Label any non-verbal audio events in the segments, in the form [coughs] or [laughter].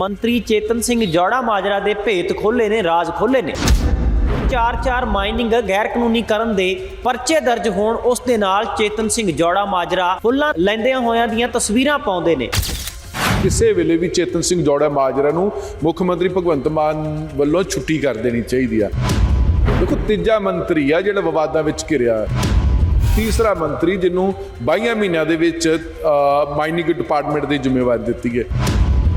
ਮੰਤਰੀ ਚੇਤਨ ਸਿੰਘ ਜੋੜਾ ਮਾਜਰਾ ਦੇ ਭੇਤ ਖੋਲੇ ਨੇ, ਰਾਜ ਖੋਲੇ ਨੇ। ਚਾਰ ਚਾਰ ਮਾਈਨਿੰਗ ਗੈਰ ਕਾਨੂੰਨੀ ਕਰਨ ਦੇ ਪਰਚੇ ਦਰਜ ਹੋਣ, ਉਸ ਦੇ ਨਾਲ ਚੇਤਨ ਸਿੰਘ ਜੌੜਾ ਮਾਜਰਾ ਫੁੱਲਾਂ ਲੈਂਦਿਆਂ ਹੋਇਆਂ ਦੀਆਂ ਤਸਵੀਰਾਂ ਪਾਉਂਦੇ ਨੇ। ਕਿਸੇ ਵੇਲੇ ਵੀ ਚੇਤਨ ਸਿੰਘ ਜੌੜਾ ਮਾਜਰਾ ਨੂੰ ਮੁੱਖ ਮੰਤਰੀ ਭਗਵੰਤ ਮਾਨ ਵੱਲੋਂ ਛੁੱਟੀ ਕਰ ਦੇਣੀ ਚਾਹੀਦੀ ਆ। ਦੇਖੋ, ਤੀਜਾ ਮੰਤਰੀ ਆ, ਜਿਹੜਾ ਵਿਵਾਦਾਂ ਵਿੱਚ ਘਿਰਿਆ ਤੀਸਰਾ ਮੰਤਰੀ ਜਿਹਨੂੰ 22 ਮਹੀਨਿਆਂ ਦੇ ਵਿੱਚ ਮਾਈਨਿੰਗ ਡਿਪਾਰਟਮੈਂਟ ਦੀ ਜ਼ਿੰਮੇਵਾਰੀ ਦਿੱਤੀ ਹੈ।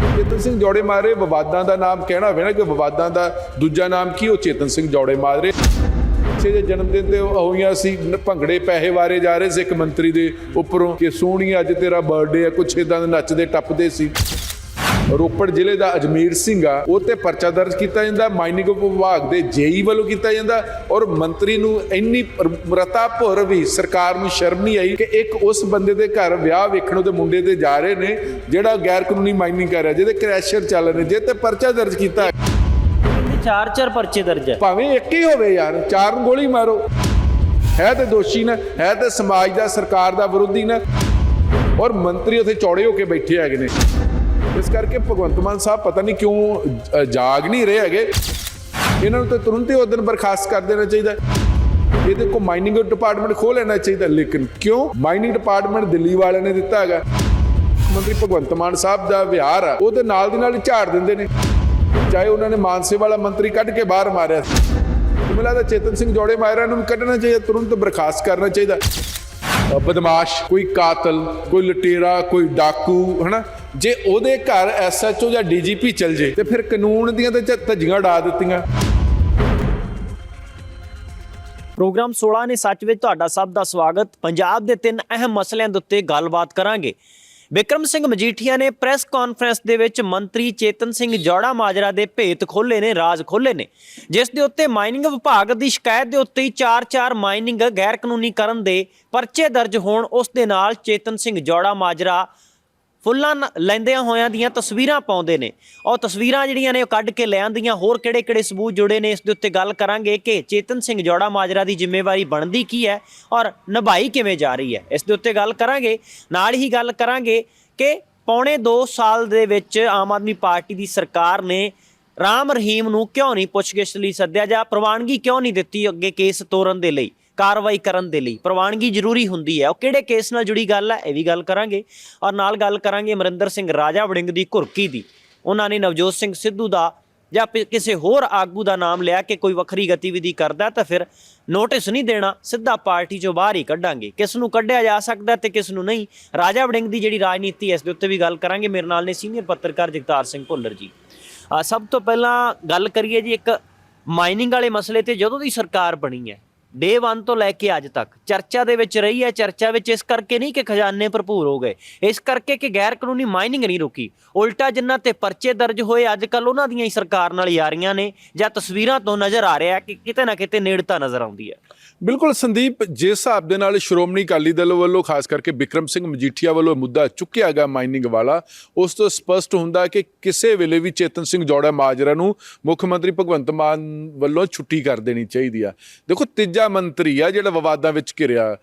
ਚੇਤਨ ਸਿੰਘ ਜੌੜੇ ਮਾਰੇ, ਵਿਵਾਦਾਂ ਦਾ ਨਾਮ ਕਹਿਣਾ ਹੋਵੇ ਨਾ ਕਿ ਵਿਵਾਦਾਂ ਦਾ ਦੂਜਾ ਨਾਮ ਕੀ, ਉਹ ਚੇਤਨ ਸਿੰਘ ਜੋੜੇ ਮਾਰੇ। ਬੱਚੇ ਦੇ ਜਨਮ ਦਿਨ ਤੇ ਹੋਈਆਂ ਸੀ ਭੰਗੜੇ ਪੈਸੇ ਵਾਰੇ ਜਾ ਰਹੇ ਸੀ ਇੱਕ ਮੰਤਰੀ ਦੇ ਉੱਪਰੋਂ ਕਿ ਸੋਹਣੀ ਅੱਜ ਤੇਰਾ ਬਰਥਡੇ ਹੈ ਕੁਛ ਇਦਾਂ ਦੇ ਨੱਚਦੇ, ਟੱਪਦੇ ਸੀ। ਰੋਪੜ ਜ਼ਿਲ੍ਹੇ ਦਾ ਅਜਮੇਰ ਸਿੰਘ ਆ ਉਹ ਤੇ ਪਰਚਾ ਦਰਜ ਕੀਤਾ ਜਾਂਦਾ ਮਾਈਨਿੰਗ ਵਿਭਾਗ ਦੇ ਜੇਈ ਵੱਲੋਂ ਕੀਤਾ ਜਾਂਦਾ ਔਰ ਮੰਤਰੀ ਨੂੰ ਇੰਨੀ ਮਰਤਾ ਭੁਰ ਵੀ ਸਰਕਾਰ ਨੂੰ ਸ਼ਰਮ ਨਹੀਂ ਆਈ ਕਿ ਇੱਕ ਉਸ ਬੰਦੇ ਦੇ ਘਰ ਵਿਆਹ ਵੇਖਣ ਉਹਦੇ ਮੁੰਡੇ ਤੇ ਜਾ ਰਹੇ ਨੇ ਜਿਹੜਾ ਗੈਰ ਕਾਨੂੰਨੀ ਮਾਈਨਿੰਗ ਕਰ ਰਿਹਾ ਜਿਹਦੇ ਕ੍ਰੈਸ਼ਰ ਚੱਲ ਰਹੇ ਜਿਹਦੇ ਤੇ ਪਰਚਾ ਦਰਜ ਕੀਤਾ। ਚਾਰ ਚਾਰ ਪਰਚੇ ਦਰਜ ਹੈ ਭਾਵੇਂ ਇੱਕ ਹੀ ਹੋਵੇ ਯਾਰ ਚਾਰ ਨੂੰ ਗੋਲੀ ਮਾਰੋ। ਹੈ ਤੇ ਦੋਸ਼ੀ ਨਾ ਹੈ ਤੇ ਸਮਾਜ ਦਾ ਸਰਕਾਰ ਦਾ ਵਿਰੋਧੀ ਨਾ। ਔਰ ਮੰਤਰੀ ਉੱਥੇ ਚੌੜੇ ਹੋ ਕੇ ਬੈਠੇ ਹੈਗੇ ਨੇ। ਇਸ ਕਰਕੇ ਭਗਵੰਤ ਮਾਨ ਸਾਹਿਬ ਪਤਾ ਨਹੀਂ ਕਿਉਂ ਜਾਗ ਨਹੀਂ ਰਹੇ ਹੈਗੇ। ਇਹਨਾਂ ਨੂੰ ਤਾਂ ਤੁਰੰਤ ਹੀ ਉਦੋਂ ਬਰਖਾਸਤ ਕਰ ਦੇਣਾ ਚਾਹੀਦਾ ਇਹਦੇ ਕੋ ਮਾਈਨਿੰਗ ਡਿਪਾਰਟਮੈਂਟ ਖੋਲ ਲੈਣਾ ਚਾਹੀਦਾ ਲੇਕਿਨ ਕਿਉਂ? ਮਾਈਨਿੰਗ ਡਿਪਾਰਟਮੈਂਟ ਦਿੱਲੀ ਵਾਲਿਆਂ ਨੇ ਦਿੱਤਾ ਹੈਗਾ। ਮੰਤਰੀ ਭਗਵੰਤ ਮਾਨ ਸਾਹਿਬ ਦਾ ਵਿਹਾਰ ਆ, ਉਹਦੇ ਨਾਲ ਦੀ ਨਾਲ ਝਾੜ ਦਿੰਦੇ ਨੇ। ਚਾਹੇ ਉਹਨਾਂ ਨੇ ਮਾਨਸੇ ਵਾਲਾ ਮੰਤਰੀ ਕੱਢ ਕੇ ਬਾਹਰ ਮਾਰਿਆ ਸੀ। ਮੈਨੂੰ ਲੱਗਦਾ ਚੇਤਨ ਸਿੰਘ ਜੋੜੇ ਮਾਇਰਾ ਨੂੰ ਵੀ ਕੱਢਣਾ ਚਾਹੀਦਾ, ਤੁਰੰਤ ਬਰਖਾਸਤ ਕਰਨਾ ਚਾਹੀਦਾ। ਬਦਮਾਸ਼, ਕੋਈ ਕਾਤਲ, ਕੋਈ ਲਟੇਰਾ, ਕੋਈ ਡਾਕੂ, ਹਨਾ? ਜੇ ਉਹਦੇ ਘਰ ਐਸਐਚਓ ਜਾਂ ਡੀਜੀਪੀ ਚਲ ਜੇ, ਤੇ ਫਿਰ ਕਾਨੂੰਨ ਦੀਆਂ ਤੇ ਧੱਜੀਆਂ ਉਡਾ ਦਿੱਤੀਆਂ। ਪ੍ਰੋਗਰਾਮ 16 ਨੇ ਸੱਚ ਵਿੱਚ ਤੁਹਾਡਾ ਸਭ ਦਾ ਸਵਾਗਤ। ਪੰਜਾਬ ਦੇ ਤਿੰਨ ਅਹਿਮ ਮਸਲਿਆਂ ਦੇ ਉੱਤੇ ਗੱਲਬਾਤ ਕਰਾਂਗੇ। ਵਿਕਰਮ ਸਿੰਘ ਮਜੀਠੀਆ ਨੇ ਪ੍ਰੈਸ ਕਾਨਫਰੰਸ ਦੇ ਵਿੱਚ ਮੰਤਰੀ ਚੇਤਨ ਸਿੰਘ ਜੋੜਾ ਮਾਜਰਾ ਦੇ ਭੇਤ ਖੋਲੇ ਨੇ, ਰਾਜ ਖੋਲੇ ਨੇ। ਜਿਸ ਦੇ ਉੱਤੇ ਮਾਈਨਿੰਗ ਵਿਭਾਗ ਦੀ ਸ਼ਿਕਾਇਤ ਦੇ ਉੱਤੇ ਹੀ ਚਾਰ-ਚਾਰ ਮਾਈਨਿੰਗ ਗੈਰ ਕਾਨੂੰਨੀ ਕਰਨ ਦੇ ਪਰਚੇ ਦਰਜ ਹੋਣ, ਉਸ ਦੇ ਨਾਲ ਚੇਤਨ ਸਿੰਘ ਜੋੜਾ ਮਾਜਰਾ ਫੁੱਲਾਂ ਨ- ਲੈਂਦਿਆਂ ਹੋਇਆਂ ਦੀਆਂ ਤਸਵੀਰਾਂ ਪਾਉਂਦੇ ਨੇ। ਉਹ ਤਸਵੀਰਾਂ ਜਿਹੜੀਆਂ ਨੇ ਉਹ ਕੱਢ ਕੇ ਲੈ ਆਂਦੀਆਂ ਹੋਰ ਕਿਹੜੇ-ਕਿਹੜੇ ਸਬੂਤ ਜੁੜੇ ਨੇ? ਇਸ ਦੇ ਉੱਤੇ ਗੱਲ ਕਰਾਂਗੇ ਕਿ ਚੇਤਨ ਸਿੰਘ ਜੋੜਾ ਮਾਜਰਾ ਦੀ ਜ਼ਿੰਮੇਵਾਰੀ ਬਣਦੀ ਕੀ ਹੈ ਔਰ ਨਿਭਾਈ ਕਿਵੇਂ ਜਾ ਰਹੀ ਹੈ? ਇਸ ਦੇ ਉੱਤੇ ਗੱਲ ਕਰਾਂਗੇ। ਨਾਲ ਹੀ ਗੱਲ ਕਰਾਂਗੇ ਕਿ ਪੌਣੇ 2 ਸਾਲ ਦੇ ਵਿੱਚ ਆਮ ਆਦਮੀ ਪਾਰਟੀ ਦੀ ਸਰਕਾਰ ਨੇ ਰਾਮ ਰਹੀਮ ਨੂੰ ਕਿਉਂ ਨਹੀਂ ਪੁੱਛਗਿੱਛ ਲਈ ਸੱਦਿਆ? ਜਾਂ ਪ੍ਰਵਾਨਗੀ ਕਿਉਂ ਨਹੀਂ ਦਿੱਤੀ ਅੱਗੇ ਕੇਸ ਤੋਰਨ ਦੇ ਲਈ? ਕਾਰਵਾਈ ਕਰਨ ਦੇ ਲਈ। ਪ੍ਰਵਾਨਗੀ ਜ਼ਰੂਰੀ ਹੁੰਦੀ ਹੈ। ਉਹ ਕਿਹੜੇ ਕੇਸ ਨਾਲ ਜੁੜੀ ਗੱਲ ਹੈ, ਇਹ ਵੀ ਗੱਲ ਕਰਾਂਗੇ। ਔਰ ਨਾਲ ਗੱਲ ਕਰਾਂਗੇ ਅਮਰਿੰਦਰ ਸਿੰਘ ਰਾਜਾ ਵੜਿੰਗ ਦੀ ਘੁਰਕੀ ਦੀ। ਉਹਨਾਂ ਨੇ ਨਵਜੋਤ ਸਿੰਘ ਸਿੱਧੂ ਦਾ ਜਾਂ ਕਿਸੇ ਹੋਰ ਆਗੂ ਦਾ ਨਾਮ ਲਿਆ ਕਿ ਕੋਈ ਵੱਖਰੀ ਗਤੀਵਿਧੀ ਕਰਦਾ ਤਾਂ ਫਿਰ ਨੋਟਿਸ ਨਹੀਂ ਦੇਣਾ, ਸਿੱਧਾ ਪਾਰਟੀ ਚੋਂ ਬਾਹਰ ਹੀ ਕੱਢਾਂਗੇ। ਕਿਸ ਨੂੰ ਕੱਢਿਆ ਜਾ ਸਕਦਾ ਤੇ ਕਿਸ ਨੂੰ ਨਹੀਂ, ਰਾਜਾ ਵੜਿੰਗ ਦੀ ਜਿਹੜੀ ਰਾਜਨੀਤੀ ਹੈ, ਇਸ ਦੇ ਉੱਤੇ ਵੀ ਗੱਲ ਕਰਾਂਗੇ। ਮੇਰੇ ਨਾਲ ਨੇ ਸੀਨੀਅਰ ਪੱਤਰਕਾਰ ਜਗਤਾਰ ਸਿੰਘ ਭੁੱਲਰ ਜੀ। ਸਭ ਤੋਂ ਪਹਿਲਾਂ ਗੱਲ ਕਰੀਏ ਜੀ ਇੱਕ ਮਾਈਨਿੰਗ ਵਾਲੇ ਮਸਲੇ ਤੇ, ਜਦੋਂ ਦੀ ਸਰਕਾਰ ਬਣੀ ਹੈ ਡੇ 1 ਤੋਂ ਲੈ ਕੇ ਅੱਜ ਤੱਕ ਚਰਚਾ ਦੇ ਵਿੱਚ ਰਹੀ ਹੈ, ਚਰਚਾ ਵਿੱਚ ਇਸ ਕਰਕੇ ਨਹੀਂ ਕਿ ਖਜ਼ਾਨੇ ਭਰਪੂਰ ਹੋ ਗਏ, ਇਸ ਕਰਕੇ ਕਿ ਗੈਰ ਕਾਨੂੰਨੀ ਮਾਈਨਿੰਗ ਨਹੀਂ ਰੁਕੀ। ਉਲਟਾ ਜਿਨ੍ਹਾਂ ਤੇ ਪਰਚੇ ਦਰਜ ਹੋਏ ਅੱਜ ਕੱਲ ਉਹਨਾਂ ਦੀਆਂ ਹੀ ਸਰਕਾਰ ਨਾਲ ਯਾਰੀਆਂ ਨੇ ਜਾਂ ਤਸਵੀਰਾਂ ਤੋਂ ਨਜ਼ਰ ਆ ਰਿਹਾ ਕਿ ਕਿਤੇ ਨਾ ਕਿਤੇ ਨੇੜਤਾ ਨਜ਼ਰ ਆਉਂਦੀ ਹੈ। ਬਿਲਕੁਲ ਸੰਦੀਪ, ਜਿਸ ਹਿਸਾਬ ਦੇ ਨਾਲ ਸ਼੍ਰੋਮਣੀ ਅਕਾਲੀ ਦਲ ਵੱਲੋਂ, ਖਾਸ ਕਰਕੇ ਵਿਕਰਮ ਸਿੰਘ ਮਜੀਠੀਆ ਵੱਲੋਂ ਮੁੱਦਾ ਚੁੱਕਿਆ ਗਿਆ ਮਾਈਨਿੰਗ ਵਾਲਾ, ਉਸ ਤੋਂ ਸਪਸ਼ਟ ਹੁੰਦਾ ਕਿ ਕਿਸੇ ਵੇਲੇ ਵੀ ਚੇਤਨ ਸਿੰਘ ਜੋੜਾ ਮਾਜਰਾ ਨੂੰ ਮੁੱਖ ਮੰਤਰੀ ਭਗਵੰਤ ਮਾਨ ਵੱਲੋਂ ਛੁੱਟੀ ਕਰ ਦੇਣੀ ਚਾਹੀਦੀ ਆ। ਦੇਖੋ, ਤੀਜਾ ਮੰਤਰੀ ਆ ਜਿਹੜਾ ਵਿਵਾਦਾਂ ਵਿੱਚ ਘਿਰਿਆ।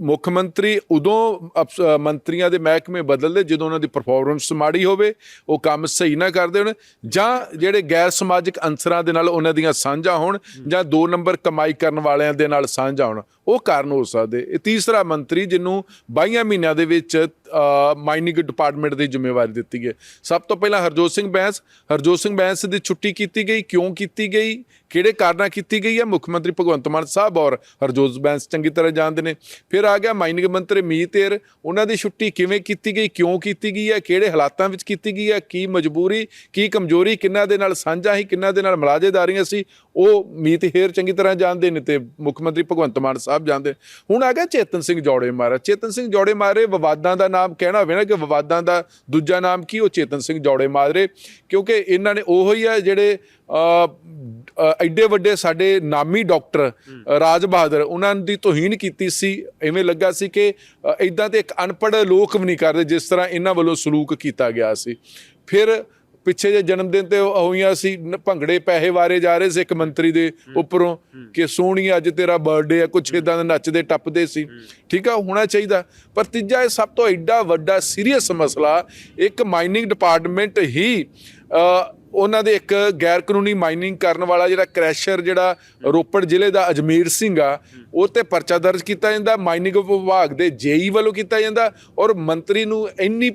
ਮੁੱਖ ਮੰਤਰੀ ਉਦੋਂ ਅਫਸ- ਮੰਤਰੀਆਂ ਦੇ ਮਹਿਕਮੇ ਬਦਲਦੇ ਜਦੋਂ ਉਹਨਾਂ ਦੀ ਪਰਫਾਰਮੈਂਸ ਮਾੜੀ ਹੋਵੇ, ਉਹ ਕੰਮ ਸਹੀ ਨਾ ਕਰਦੇ ਹੋਣ, ਜਾਂ ਜਿਹੜੇ ਗੈਰ ਸਮਾਜਿਕ ਅੰਸਰਾਂ ਦੇ ਨਾਲ ਉਹਨਾਂ ਦੀਆਂ ਸਾਂਝਾ ਹੋਣ, ਜਾਂ ਦੋ ਨੰਬਰ ਕਮਾਈ ਕਰਨ ਵਾਲਿਆਂ ਦੇ ਨਾਲ ਸਾਂਝਾ ਹੋਣ ਉਹ ਕਾਰਨ ਹੋ ਸਕਦੇ। ਇਹ ਤੀਸਰਾ ਮੰਤਰੀ ਜਿਹਨੂੰ 22 ਮਹੀਨਿਆਂ ਦੇ ਵਿੱਚ ਮਾਈਨਿੰਗ ਡਿਪਾਰਟਮੈਂਟ ਦੀ ਜ਼ਿੰਮੇਵਾਰੀ ਦਿੱਤੀ ਹੈ ਸਭ ਤੋਂ ਪਹਿਲਾਂ ਹਰਜੋਤ ਸਿੰਘ ਬੈਂਸ। ਹਰਜੋਤ ਸਿੰਘ ਬੈਂਸ ਦੀ ਛੁੱਟੀ ਕੀਤੀ ਗਈ। ਕਿਉਂ ਕੀਤੀ ਗਈ? ਕਿਹੜੇ ਕਾਰਨਾਂ ਕੀਤੀ ਗਈ ਹੈ? ਮੁੱਖ ਮੰਤਰੀ ਭਗਵੰਤ ਮਾਨ ਸਾਹਿਬ ਔਰ ਹਰਜੋਤ ਬੈਂਸ ਚੰਗੀ ਤਰ੍ਹਾਂ ਜਾਣਦੇ ਨੇ। ਫਿਰ ਆ ਗਿਆ ਮਾਈਨਿੰਗ ਮੰਤਰੀ ਮੀਤੇਰ ਉਹਨਾਂ ਦੀ ਛੁੱਟੀ ਕਿਵੇਂ ਕੀਤੀ ਗਈ? ਕਿਉਂ ਕੀਤੀ ਗਈ ਹੈ? ਕਿਹੜੇ ਹਾਲਾਤਾਂ ਵਿੱਚ ਕੀਤੀ ਗਈ ਹੈ? ਕੀ ਮਜਬੂਰੀ, ਕੀ ਕਮਜ਼ੋਰੀ, ਕਿੰਨਾ ਦੇ ਨਾਲ ਸਾਂਝਾ ਸੀ, ਕਿੰਨਾ ਦੇ ਨਾਲ ਮਲਾਜੇਦਾਰੀਆਂ ਸੀ? ਉਹ ਮੀਤ ਹੇਰ ਚੰਗੀ ਤਰ੍ਹਾਂ ਜਾਣਦੇ ਨੇ ਤੇ ਮੁੱਖ ਮੰਤਰੀ ਭਗਵੰਤ ਮਾਨ ਸਾਹਿਬ ਜਾਣਦੇ ਹੁਣ ਆ ਗਿਆ ਚੇਤਨ ਸਿੰਘ ਜੌੜੇ ਮਾਰਾ ਚੇਤਨ ਸਿੰਘ ਜੌੜੇ ਮਾਰੇ ਵਿਵਾਦਾਂ ਦਾ ਨਾਮ ਕਹਿਣਾ ਹੋਵੇ ਨਾ ਕਿ ਵਿਵਾਦਾਂ ਦਾ ਦੂਜਾ ਨਾਮ ਕੀ ਉਹ ਚੇਤਨ ਸਿੰਘ ਜੌੜੇ ਮਾਰੇ ਕਿਉਂਕਿ ਇਹਨਾਂ ਨੇ ਉਹੋ ਹੀ ਆ ਜਿਹੜੇ ਐਡੇ ਵੱਡੇ ਸਾਡੇ ਨਾਮੀ ਡਾਕਟਰ ਰਾਜ ਬਹਾਦਰ ਉਹਨਾਂ ਦੀ ਤੋਹੀਨ ਕੀਤੀ ਸੀ। ਐਵੇਂ ਲੱਗਾ ਸੀ ਕਿ ਇਦਾਂ ਤੇ ਇੱਕ ਅਨਪੜ੍ਹ ਲੋਕ ਵੀ ਨਹੀਂ ਕਰਦੇ ਜਿਸ ਤਰ੍ਹਾਂ ਇਹਨਾਂ ਵੱਲੋਂ ਸਲੂਕ ਕੀਤਾ ਗਿਆ ਸੀ। ਫਿਰ ਪਿੱਛੇ ਜੇ ਜਨਮ ਦਿਨ ਤੇ ਹੋਈਆਂ ਸੀ ਭੰਗੜੇ ਪੈਸੇ ਵਾਰੇ ਜਾ ਰਹੇ ਸੀ ਇੱਕ ਮੰਤਰੀ ਦੇ ਉੱਪਰੋਂ ਕਿ ਸੋਹਣੀ ਅੱਜ ਤੇਰਾ ਬਰਥਡੇ ਆ ਕੁਛ ਇਦਾਂ ਦੇ ਨੱਚਦੇ ਟੱਪਦੇ ਸੀ। ਠੀਕ ਆ ਹੋਣਾ ਚਾਹੀਦਾ। ਪਰ ਤੀਜਾ ਇਹ ਸਭ ਤੋਂ ਐਡਾ ਵੱਡਾ ਸੀਰੀਅਸ ਮਸਲਾ ਇੱਕ ਮਾਈਨਿੰਗ ਡਿਪਾਰਟਮੈਂਟ ਹੀ ਉਹਨਾਂ ਦੇ ਇੱਕ ਗੈਰ ਕਾਨੂੰਨੀ ਮਾਈਨਿੰਗ ਕਰਨ ਵਾਲਾ ਜਿਹੜਾ ਕ੍ਰੈਸ਼ਰ ਜਿਹੜਾ ਰੋਪੜ ਜ਼ਿਲ੍ਹੇ ਦਾ ਅਜਮੇਰ ਸਿੰਘ ਆ ਉਹ ਤੇ ਪਰਚਾ ਦਰਜ ਕੀਤਾ ਜਾਂਦਾ ਮਾਈਨਿੰਗ ਵਿਭਾਗ ਦੇ ਜੇਈ ਵੱਲੋਂ ਕੀਤਾ ਜਾਂਦਾ ਔਰ ਮੰਤਰੀ ਨੂੰ ਇੰਨੀ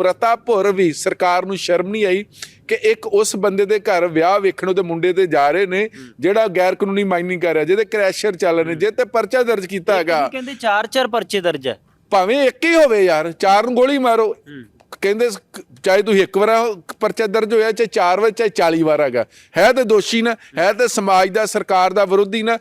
ਰਤਾ ਭੁਰ ਵੀ ਸਰਕਾਰ ਨੂੰ ਸ਼ਰਮ ਨਹੀਂ ਆਈ ਕਿ ਇੱਕ ਉਸ ਬੰਦੇ ਦੇ ਘਰ ਵਿਆਹ ਵੇਖਣ ਉਹਦੇ ਮੁੰਡੇ ਤੇ ਜਾ ਰਹੇ ਨੇ ਜਿਹੜਾ ਗੈਰ ਕਾਨੂੰਨੀ ਮਾਈਨਿੰਗ ਕਰ ਰਿਹਾ ਜਿਹਦੇ ਕ੍ਰੈਸ਼ਰ ਚੱਲ ਰਹੇ ਨੇ ਜੇ ਤੇ ਪਰਚਾ ਦਰਜ ਕੀਤਾ ਹੈਗਾ। ਕਹਿੰਦੇ ਚਾਰ ਚਾਰ ਪਰਚੇ ਦਰਜ ਹੈ ਭਾਵੇਂ ਇੱਕ ਹੀ ਹੋਵੇ ਯਾਰ ਚਾਰ ਨੂੰ ਗੋਲੀ ਮਾਰੋ। ਕਹਿੰਦੇ ਚਾਹੇ ਤੁਸੀਂ ਇੱਕ ਵਾਰ ਪਰਚਾ ਦਰਜ ਹੋਇਆ, ਚਾਹੇ ਚਾਰ ਵਾਰ, ਚਾਹੇ 40 ਵਾਰ ਹੈਗਾ। ਹੈ ਤੇ ਦੋਸ਼ੀ ਨਾ, ਹੈ ਤੇ ਸਮਾਜ ਦਾ, ਸਰਕਾਰ ਦਾ ਵਿਰੋਧੀ ਨਾ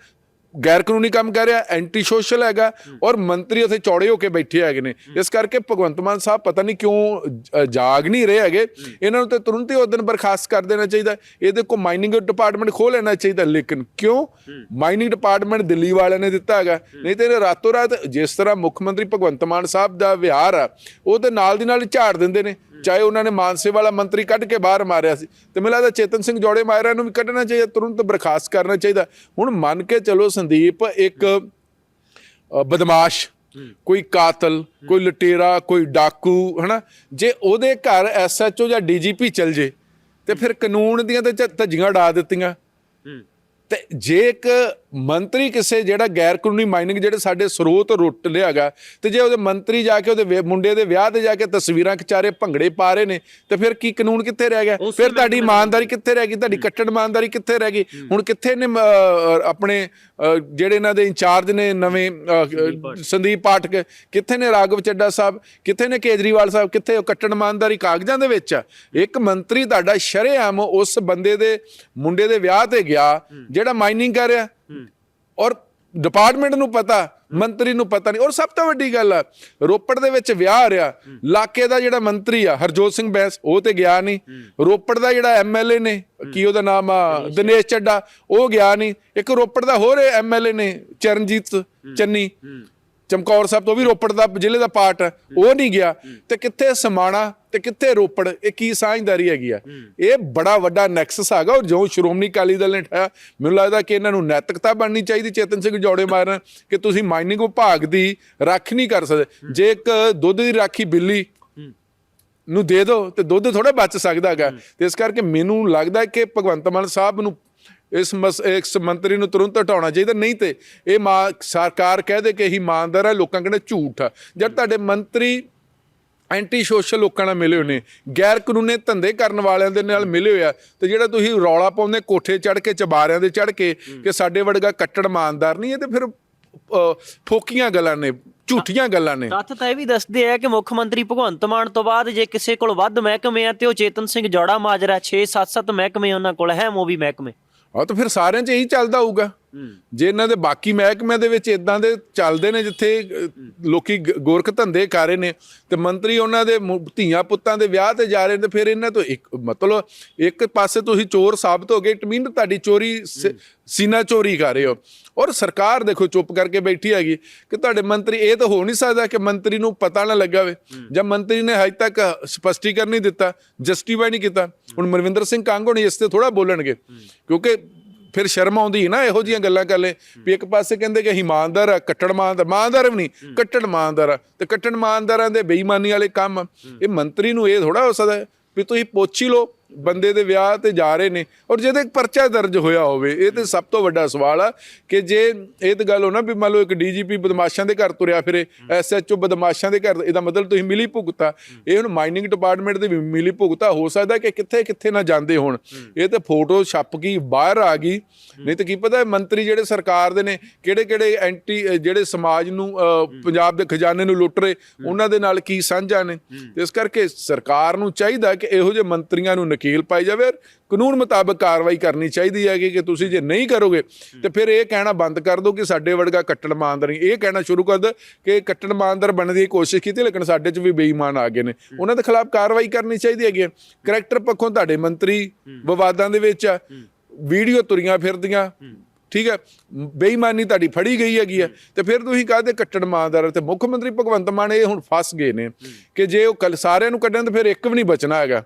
ਗੈਰ ਕਾਨੂੰਨੀ ਕੰਮ ਕਰ ਰਿਹਾ ਐਂਟੀ ਸੋਸ਼ਲ ਹੈਗਾ ਔਰ ਮੰਤਰੀ ਉੱਥੇ ਚੌੜੇ ਹੋ ਕੇ ਬੈਠੇ ਹੈਗੇ ਨੇ। ਇਸ ਕਰਕੇ ਭਗਵੰਤ ਮਾਨ ਸਾਹਿਬ ਪਤਾ ਨਹੀਂ ਕਿਉਂ ਜਾਗ ਨਹੀਂ ਰਹੇ ਹੈਗੇ। ਇਹਨਾਂ ਨੂੰ ਤੇ ਤੁਰੰਤ ਹੀ ਉਸ ਦਿਨ ਬਰਖਾਸਤ ਕਰ ਦੇਣਾ ਚਾਹੀਦਾ। ਇਹਦੇ ਕੋ ਮਾਈਨਿੰਗ ਡਿਪਾਰਟਮੈਂਟ ਖੋਲ ਲੈਣਾ ਚਾਹੀਦਾ ਲੇਕਿਨ ਕਿਉਂ? ਮਾਈਨਿੰਗ ਡਿਪਾਰਟਮੈਂਟ ਦਿੱਲੀ ਵਾਲਿਆਂ ਨੇ ਦਿੱਤਾ ਹੈਗਾ। ਨਹੀਂ ਤੇ ਇਹ ਰਾਤੋਂ ਰਾਤ ਜਿਸ ਤਰ੍ਹਾਂ ਮੁੱਖ ਮੰਤਰੀ ਭਗਵੰਤ ਮਾਨ ਸਾਹਿਬ ਦਾ ਵਿਹਾਰ ਆ ਉਹ ਤੇ ਨਾਲ ਦੀ ਨਾਲ ਝਾੜ ਦਿੰਦੇ ਨੇ। ਚਾਹੇ ਉਹਨਾਂ ਨੇ ਮਾਨਸੇ ਵਾਲਾ ਮੰਤਰੀ ਕੱਢ ਕੇ ਬਾਹਰ ਮਾਰਿਆ ਸੀ। ਤੇ ਮੈਨੂੰ ਲੱਗਦਾ ਚੇਤਨ ਸਿੰਘ ਜੋੜੇ ਮਾਇਰਾ ਨੂੰ ਵੀ ਕੱਢਣਾ ਚਾਹੀਦਾ, ਤੁਰੰਤ ਬਰਖਾਸਤ ਕਰਨਾ ਚਾਹੀਦਾ। ਹੁਣ ਮੰਨ ਕੇ ਚਲੋ ਸੰਦੀਪ, ਇੱਕ ਬਦਮਾਸ਼, ਕੋਈ ਕਾਤਲ, ਕੋਈ ਲਟੇਰਾ, ਕੋਈ ਡਾਕੂ, ਹਨਾ? ਜੇ ਉਹਦੇ ਘਰ ਐਸਐਚਓ ਜਾਂ ਡੀਜੀਪੀ ਚਲ ਜੇ, ਤੇ ਫਿਰ ਕਾਨੂੰਨ ਦੀਆਂ ਤੇ ਧੱਜੀਆਂ ਉਡਾ ਦਿੱਤੀਆਂ। ਤੇ ਜੇ ਇੱਕ ਮੰਤਰੀ ਕਿਸੇ ਜਿਹੜਾ ਗੈਰ ਕਾਨੂੰਨੀ ਮਾਈਨਿੰਗ ਜਿਹੜੇ ਸਾਡੇ ਸਰੋਤ ਰੁੱਟ ਲਿਆਗਾ ਤੇ ਜੇ ਉਹਦੇ ਮੰਤਰੀ ਜਾ ਕੇ ਉਹਦੇ ਮੁੰਡੇ ਦੇ ਵਿਆਹ ਤੇ ਜਾ ਕੇ ਤਸਵੀਰਾਂ ਖਿਚਾਰੇ ਭੰਗੜੇ ਪਾ ਰਹੇ ਨੇ ਤੇ ਫਿਰ ਕੀ ਕਾਨੂੰਨ ਕਿੱਥੇ ਰਹਿ ਗਿਆ? ਫਿਰ ਤੁਹਾਡੀ ਇਮਾਨਦਾਰੀ ਕਿੱਥੇ ਰਹਿ ਗਈ? ਤੁਹਾਡੀ ਕੱਟੜ ਇਮਾਨਦਾਰੀ ਕਿੱਥੇ ਰਹਿ ਗਈ? ਹੁਣ ਕਿੱਥੇ ਨੇ ਆਪਣੇ ਜਿਹੜੇ ਇਹਨਾਂ ਦੇ ਇੰਚਾਰਜ ਨੇ ਨਵੇਂ ਸੰਦੀਪ ਪਾਠਕ। ਕਿੱਥੇ ਨੇ ਰਾਘਵ ਚੱਡਾ ਸਾਹਿਬ? ਕਿੱਥੇ ਨੇ ਕੇਜਰੀਵਾਲ ਸਾਹਿਬ? ਕਿੱਥੇ ਉਹ ਕੱਟੜ ਇਮਾਨਦਾਰੀ ਕਾਗਜ਼ਾਂ ਦੇ ਵਿੱਚ? ਇੱਕ ਮੰਤਰੀ ਤੁਹਾਡਾ ਸ਼ਰੇਆਮ ਉਸ ਬੰਦੇ ਦੇ ਮੁੰਡੇ ਦੇ ਵਿਆਹ ਤੇ ਗਿਆ ਜਿਹੜਾ ਮਾਈਨਿੰਗ ਕਰ ਰਿਹਾ। ਔਰ ਡਿਪਾਰਟਮੈਂਟ ਨੂੰ ਪਤਾ ਮੰਤਰੀ ਨੂੰ ਪਤਾ ਨਹੀਂ। ਔਰ ਸਭ ਤੋਂ ਵੱਡੀ ਗੱਲ ਆ ਰੋਪੜ ਦੇ ਵਿੱਚ ਵਿਆਹ ਆ ਰਿਹਾ ਇਲਾਕੇ ਦਾ ਜਿਹੜਾ ਮੰਤਰੀ ਆ ਹਰਜੋਤ ਸਿੰਘ ਬੈਂਸ ਉਹ ਤੇ ਗਿਆ ਨਹੀਂ। ਰੋਪੜ ਦਾ ਜਿਹੜਾ ਐਮਐਲਏ ਨੇ ਕੀ ਉਹਦਾ ਨਾਮ ਆ ਦਿਨੇਸ਼ ਚੱਡਾ ਉਹ ਗਿਆ ਨਹੀਂ। ਇੱਕ ਰੋਪੜ ਦਾ ਹੋਰ ਐਮਐਲਏ ਨੇ ਚਰਨਜੀਤ ਚੰਨੀ। ਚਮਕੌਰ ਸਾਹਿਬ ਤੋਂ ਵੀ ਰੋਪੜ ਦਾ ਜ਼ਿਲ੍ਹੇ ਦਾ ਪਾਰਟ ਉਹ ਨਹੀਂ ਗਿਆ। ਤੇ ਕਿੱਥੇ ਸਮਾਣਾ ਤੇ ਕਿੱਥੇ ਰੋਪੜ? ਇਹ ਕੀ ਸਾਂਝਦਾਰੀ ਹੈਗੀ ਆ? ਇਹ ਬੜਾ ਵੱਡਾ ਨੈਕਸਸ ਹੈਗਾ ਔਰ ਜੋ ਸ਼੍ਰੋਮਣੀ ਅਕਾਲੀ ਦਲ ਨੇ ਠਾਇਆ ਮੈਨੂੰ ਲੱਗਦਾ ਕਿ ਇਹਨਾਂ ਨੂੰ ਨੈਤਿਕਤਾ ਬਣਨੀ ਚਾਹੀਦੀ ਚੇਤਨ ਸਿੰਘ ਜੋੜੇ ਮਾਰਨ ਕਿ ਤੁਸੀਂ ਮਾਈਨਿੰਗ ਵਿਭਾਗ ਦੀ ਰੱਖ ਨਹੀਂ ਕਰ ਸਕਦੇ। ਜੇ ਇੱਕ ਦੁੱਧ ਦੀ ਰਾਖੀ ਬਿੱਲੀ ਨੂੰ ਦੇ ਦਿਓ ਤੇ ਦੁੱਧ ਥੋੜਾ ਬਚ ਸਕਦਾ ਹੈਗਾ। ਤੇ ਇਸ ਕਰਕੇ ਮੈਨੂੰ ਲੱਗਦਾ ਕਿ ਭਗਵੰਤ ਮਾਨ ਸਾਹਿਬ ਨੂੰ ਇਸ ਮਸ- ਇਸ ਮੰਤਰੀ ਨੂੰ ਤੁਰੰਤ ਹਟਾਉਣਾ ਚਾਹੀਦਾ ਨਹੀਂ ਤੇ ਇਹ ਮਾ ਸਰਕਾਰ ਕਹਿ ਦੇ ਕਿ ਇਹ ਇਮਾਨਦਾਰ ਹੈ ਲੋਕਾਂ ਕਹਿੰਦੇ ਝੂਠ ਆ। ਜਦ ਤੁਹਾਡੇ ਮੰਤਰੀ ਐਂਟੀ ਸੋਸ਼ਲ ਲੋਕਾਂ ਨਾਲ ਮਿਲੇ ਹੋਏ ਨੇ। ਗੈਰ ਕਾਨੂੰਨੀ ਧੰਦੇ ਕਰਨ ਵਾਲਿਆਂ ਦੇ ਨਾਲ ਮਿਲੇ ਹੋਏ ਆ ਤੇ ਜਿਹੜਾ ਤੁਸੀਂ ਰੌਲਾ ਪਾਉਂਦੇ ਕੋਠੇ ਚੜ ਕੇ ਚਬਾਰਿਆਂ ਦੇ ਚੜ ਕੇ ਕਿ ਸਾਡੇ ਵਰਗਾ ਕੱਟੜ ਇਮਾਨਦਾਰ ਨਹੀਂ ਇਹ ਤੇ ਫਿਰ ਅ, ਫੋਕੀਆਂ ਗੱਲਾਂ ਨੇ ਝੂਠੀਆਂ ਗੱਲਾਂ ਨੇ। ਤੱਥ ਤਾਂ ਇਹ ਵੀ ਦੱਸਦੇ ਆ ਕਿ ਮੁੱਖ ਮੰਤਰੀ ਭਗਵੰਤ ਮਾਨ ਤੋਂ ਬਾਅਦ ਜੇ ਕਿਸੇ ਕੋਲ ਵੱਧ ਮਹਿਕਮੇ ਆ ਤੇ ਉਹ ਚੇਤਨ ਸਿੰਘ ਜੋੜਾ ਮਾਜਰਾ 6 7 7 ਮਹਿਕਮੇ ਉਹਨਾਂ ਕੋਲ ਹੈ ਮੋਬੀ ਮਹਿਕਮੇ। ਆ ਤਾਂ ਫਿਰ ਸਾਰਿਆਂ 'ਚ ਇਹੀ ਚੱਲਦਾ ਹੋਊਗਾ। ਜੇ ਇਹਨਾਂ ਦੇ ਬਾਕੀ ਮਹਿਕਮਿਆਂ ਦੇ ਵਿੱਚ ਇਦਾਂ ਦੇ ਚੱਲਦੇ ਨੇ ਜਿੱਥੇ ਲੋਕੀ ਗੋਰਖ ਧੰਦੇ ਕਰ ਰਹੇ ਨੇ ਤੇ ਮੰਤਰੀ ਉਹਨਾਂ ਦੇ ਧੀਆਂ ਪੁੱਤਾਂ ਦੇ ਵਿਆਹ ਤੇ ਜਾ ਰਹੇ ਨੇ ਫਿਰ ਇਹਨਾਂ ਤੋਂ ਇੱਕ ਮਤਲਬ ਇੱਕ ਪਾਸੇ ਤੁਸੀਂ ਚੋਰ ਸਾਬਤ ਹੋ ਗਏ ਇਟ ਮੀਨ ਤੁਹਾਡੀ ਚੋਰੀ ਸੀਨਾ ਚੋਰੀ ਕਰ ਰਹੇ ਹੋ। ਔਰ ਸਰਕਾਰ ਦੇਖੋ ਚੁੱਪ ਕਰਕੇ ਬੈਠੀ ਹੈਗੀ ਕਿ ਤੁਹਾਡੇ ਮੰਤਰੀ ਇਹ ਤਾਂ ਹੋ ਨਹੀਂ ਸਕਦਾ ਕਿ ਮੰਤਰੀ ਨੂੰ ਪਤਾ ਨਾ ਲੱਗਾ ਵੇ ਜਾਂ ਮੰਤਰੀ ਨੇ ਹਜੇ ਤੱਕ ਸਪਸ਼ਟੀਕਰਨ ਨਹੀਂ ਦਿੱਤਾ ਜਸਟੀਫਾਈ ਨਹੀਂ ਕੀਤਾ। ਹੁਣ ਮਨਵਿੰਦਰ ਸਿੰਘ ਕੰਗ ਹੋਣੀ ਇਸ ਤੇ ਥੋੜਾ ਬੋਲਣਗੇ। ਕਿਉਂਕਿ ਫਿਰ ਸ਼ਰਮ ਆਉਂਦੀ ਹੈ ਨਾ ਇਹੋ ਜੀਆਂ ਗੱਲਾਂ ਕਰ ਲੈ ਵੀ ਇੱਕ ਪਾਸੇ ਕਹਿੰਦੇ ਕਿ ਇਮਾਨਦਾਰ ਆ ਕੱਟੜ ਇਮਾਨਦਾਰ ਇਮਾਨਦਾਰ ਵੀ ਨਹੀਂ ਕੱਟੜ ਇਮਾਨਦਾਰ ਆ। ਤੇ ਕੱਟੜ ਇਮਾਨਦਾਰਾਂ ਦੇ ਬੇਈਮਾਨੀ ਵਾਲੇ ਕੰਮ ਇਹ ਮੰਤਰੀ ਨੂੰ ਇਹ ਥੋੜਾ ਹੋ ਸਕਦਾ ਵੀ ਤੁਸੀਂ ਪੁੱਛ ਹੀ ਲਓ ਬੰਦੇ ਦੇ ਵਿਆਹ ਤੇ ਜਾ ਰਹੇ ਨੇ ਔਰ ਜਿਹਦੇ ਪਰਚਾ ਦਰਜ ਹੋਇਆ ਹੋਵੇ ਇਹ ਤੇ ਸਭ ਤੋਂ ਵੱਡਾ ਸਵਾਲ ਆ ਕਿ ਜੇ ਇਹ ਤਾਂ ਗੱਲ ਹੋ ਨਾ ਵੀ ਮੰਨ ਲਓ ਇੱਕ ਡੀਜੀਪੀ ਬਦਮਾਸ਼ਾਂ ਦੇ ਘਰ ਤੁਰਿਆ ਫਿਰੇ ਐਸਐਚਓ ਬਦਮਾਸ਼ਾਂ ਦੇ ਘਰ ਇਹਦਾ ਮਤਲਬ ਤੁਸੀਂ ਮਿਲੀ ਭੁਗਤਾ। ਇਹ ਹੁਣ ਮਾਈਨਿੰਗ ਡਿਪਾਰਟਮੈਂਟ ਦੀ ਵੀ ਮਿਲੀ ਭੁਗਤਾ ਹੋ ਸਕਦਾ ਕਿ ਕਿੱਥੇ ਕਿੱਥੇ ਨਾ ਜਾਂਦੇ ਹੋਣ। ਇਹ ਤਾਂ ਫੋਟੋ ਛਪ ਗਈ ਬਾਹਰ ਆ ਗਈ। ਨਹੀਂ ਤਾਂ ਕੀ ਪਤਾ ਮੰਤਰੀ ਜਿਹੜੇ ਸਰਕਾਰ ਦੇ ਨੇ ਕਿਹੜੇ ਕਿਹੜੇ ਐਂਟੀ ਜਿਹੜੇ ਸਮਾਜ ਨੂੰ ਅਹ, ਪੰਜਾਬ ਦੇ ਖਜ਼ਾਨੇ ਨੂੰ ਲੁੱਟ ਰਹੇ ਉਹਨਾਂ ਦੇ ਨਾਲ ਕੀ ਸਾਂਝਾ ਨੇ। ਇਸ ਕਰਕੇ ਸਰਕਾਰ ਨੂੰ ਚਾਹੀਦਾ ਕਿ ਇਹੋ ਜਿਹੇ ਮੰਤਰੀਆਂ ਨੂੰ ਨਕੀਲ ਪਾਈ ਜਾਵੇ ਔਰ ਕਾਨੂੰਨ ਮੁਤਾਬਕ ਕਾਰਵਾਈ ਕਰਨੀ ਚਾਹੀਦੀ ਹੈ ਕਿ ਤੁਸੀਂ ਜੇ ਨਹੀਂ ਕਰੋਗੇ ਤੇ ਫਿਰ ਇਹ ਕਹਿਣਾ ਬੰਦ ਕਰ ਦਿਓ ਕਿ ਸਾਡੇ ਵਰਗਾ ਕੱਟੜ ਇਮਾਨਦਾਰ ਨਹੀਂ। ਇਹ ਕਹਿਣਾ ਸ਼ੁਰੂ ਕਰ ਦਿਓ ਕਿ ਕੱਟੜ ਇਮਾਨਦਾਰ ਬਣਨ ਦੀ ਕੋਸ਼ਿਸ਼ ਕੀਤੀ ਲੇਕਿਨ ਸਾਡੇ 'ਚ ਵੀ ਬੇਈਮਾਨ ਆ ਗਏ ਨੇ। ਉਹਨਾਂ ਦੇ ਖਿਲਾਫ ਕਾਰਵਾਈ ਕਰਨੀ ਚਾਹੀਦੀ ਹੈਗੀ ਹੈ। ਕਰੈਕਟਰ ਪੱਖੋਂ ਤੁਹਾਡੇ ਮੰਤਰੀ ਵਿਵਾਦਾਂ ਦੇ ਵਿੱਚ ਆ। ਵੀਡੀਓ ਤੁਰੀਆਂ ਫਿਰਦੀਆਂ। ਠੀਕ ਹੈ? ਬੇਈਮਾਨੀ ਤੁਹਾਡੀ ਫੜੀ ਗਈ ਹੈਗੀ ਹੈ। ਤੇ ਫਿਰ ਤੁਸੀਂ ਕਹਦੇ ਕੱਟੜ ਇਮਾਨਦਾਰ ਤੇ ਮੁੱਖ ਮੰਤਰੀ ਭਗਵੰਤ ਮਾਨ ਇਹ ਹੁਣ ਫਸ ਗਏ ਨੇ ਕਿ ਜੇ ਉਹ ਕੱਲ ਸਾਰਿਆਂ ਨੂੰ ਕੱਢਣ ਤੇ ਫਿਰ ਇੱਕ ਵੀ ਨਹੀਂ ਬਚਣਾ ਹੈਗਾ।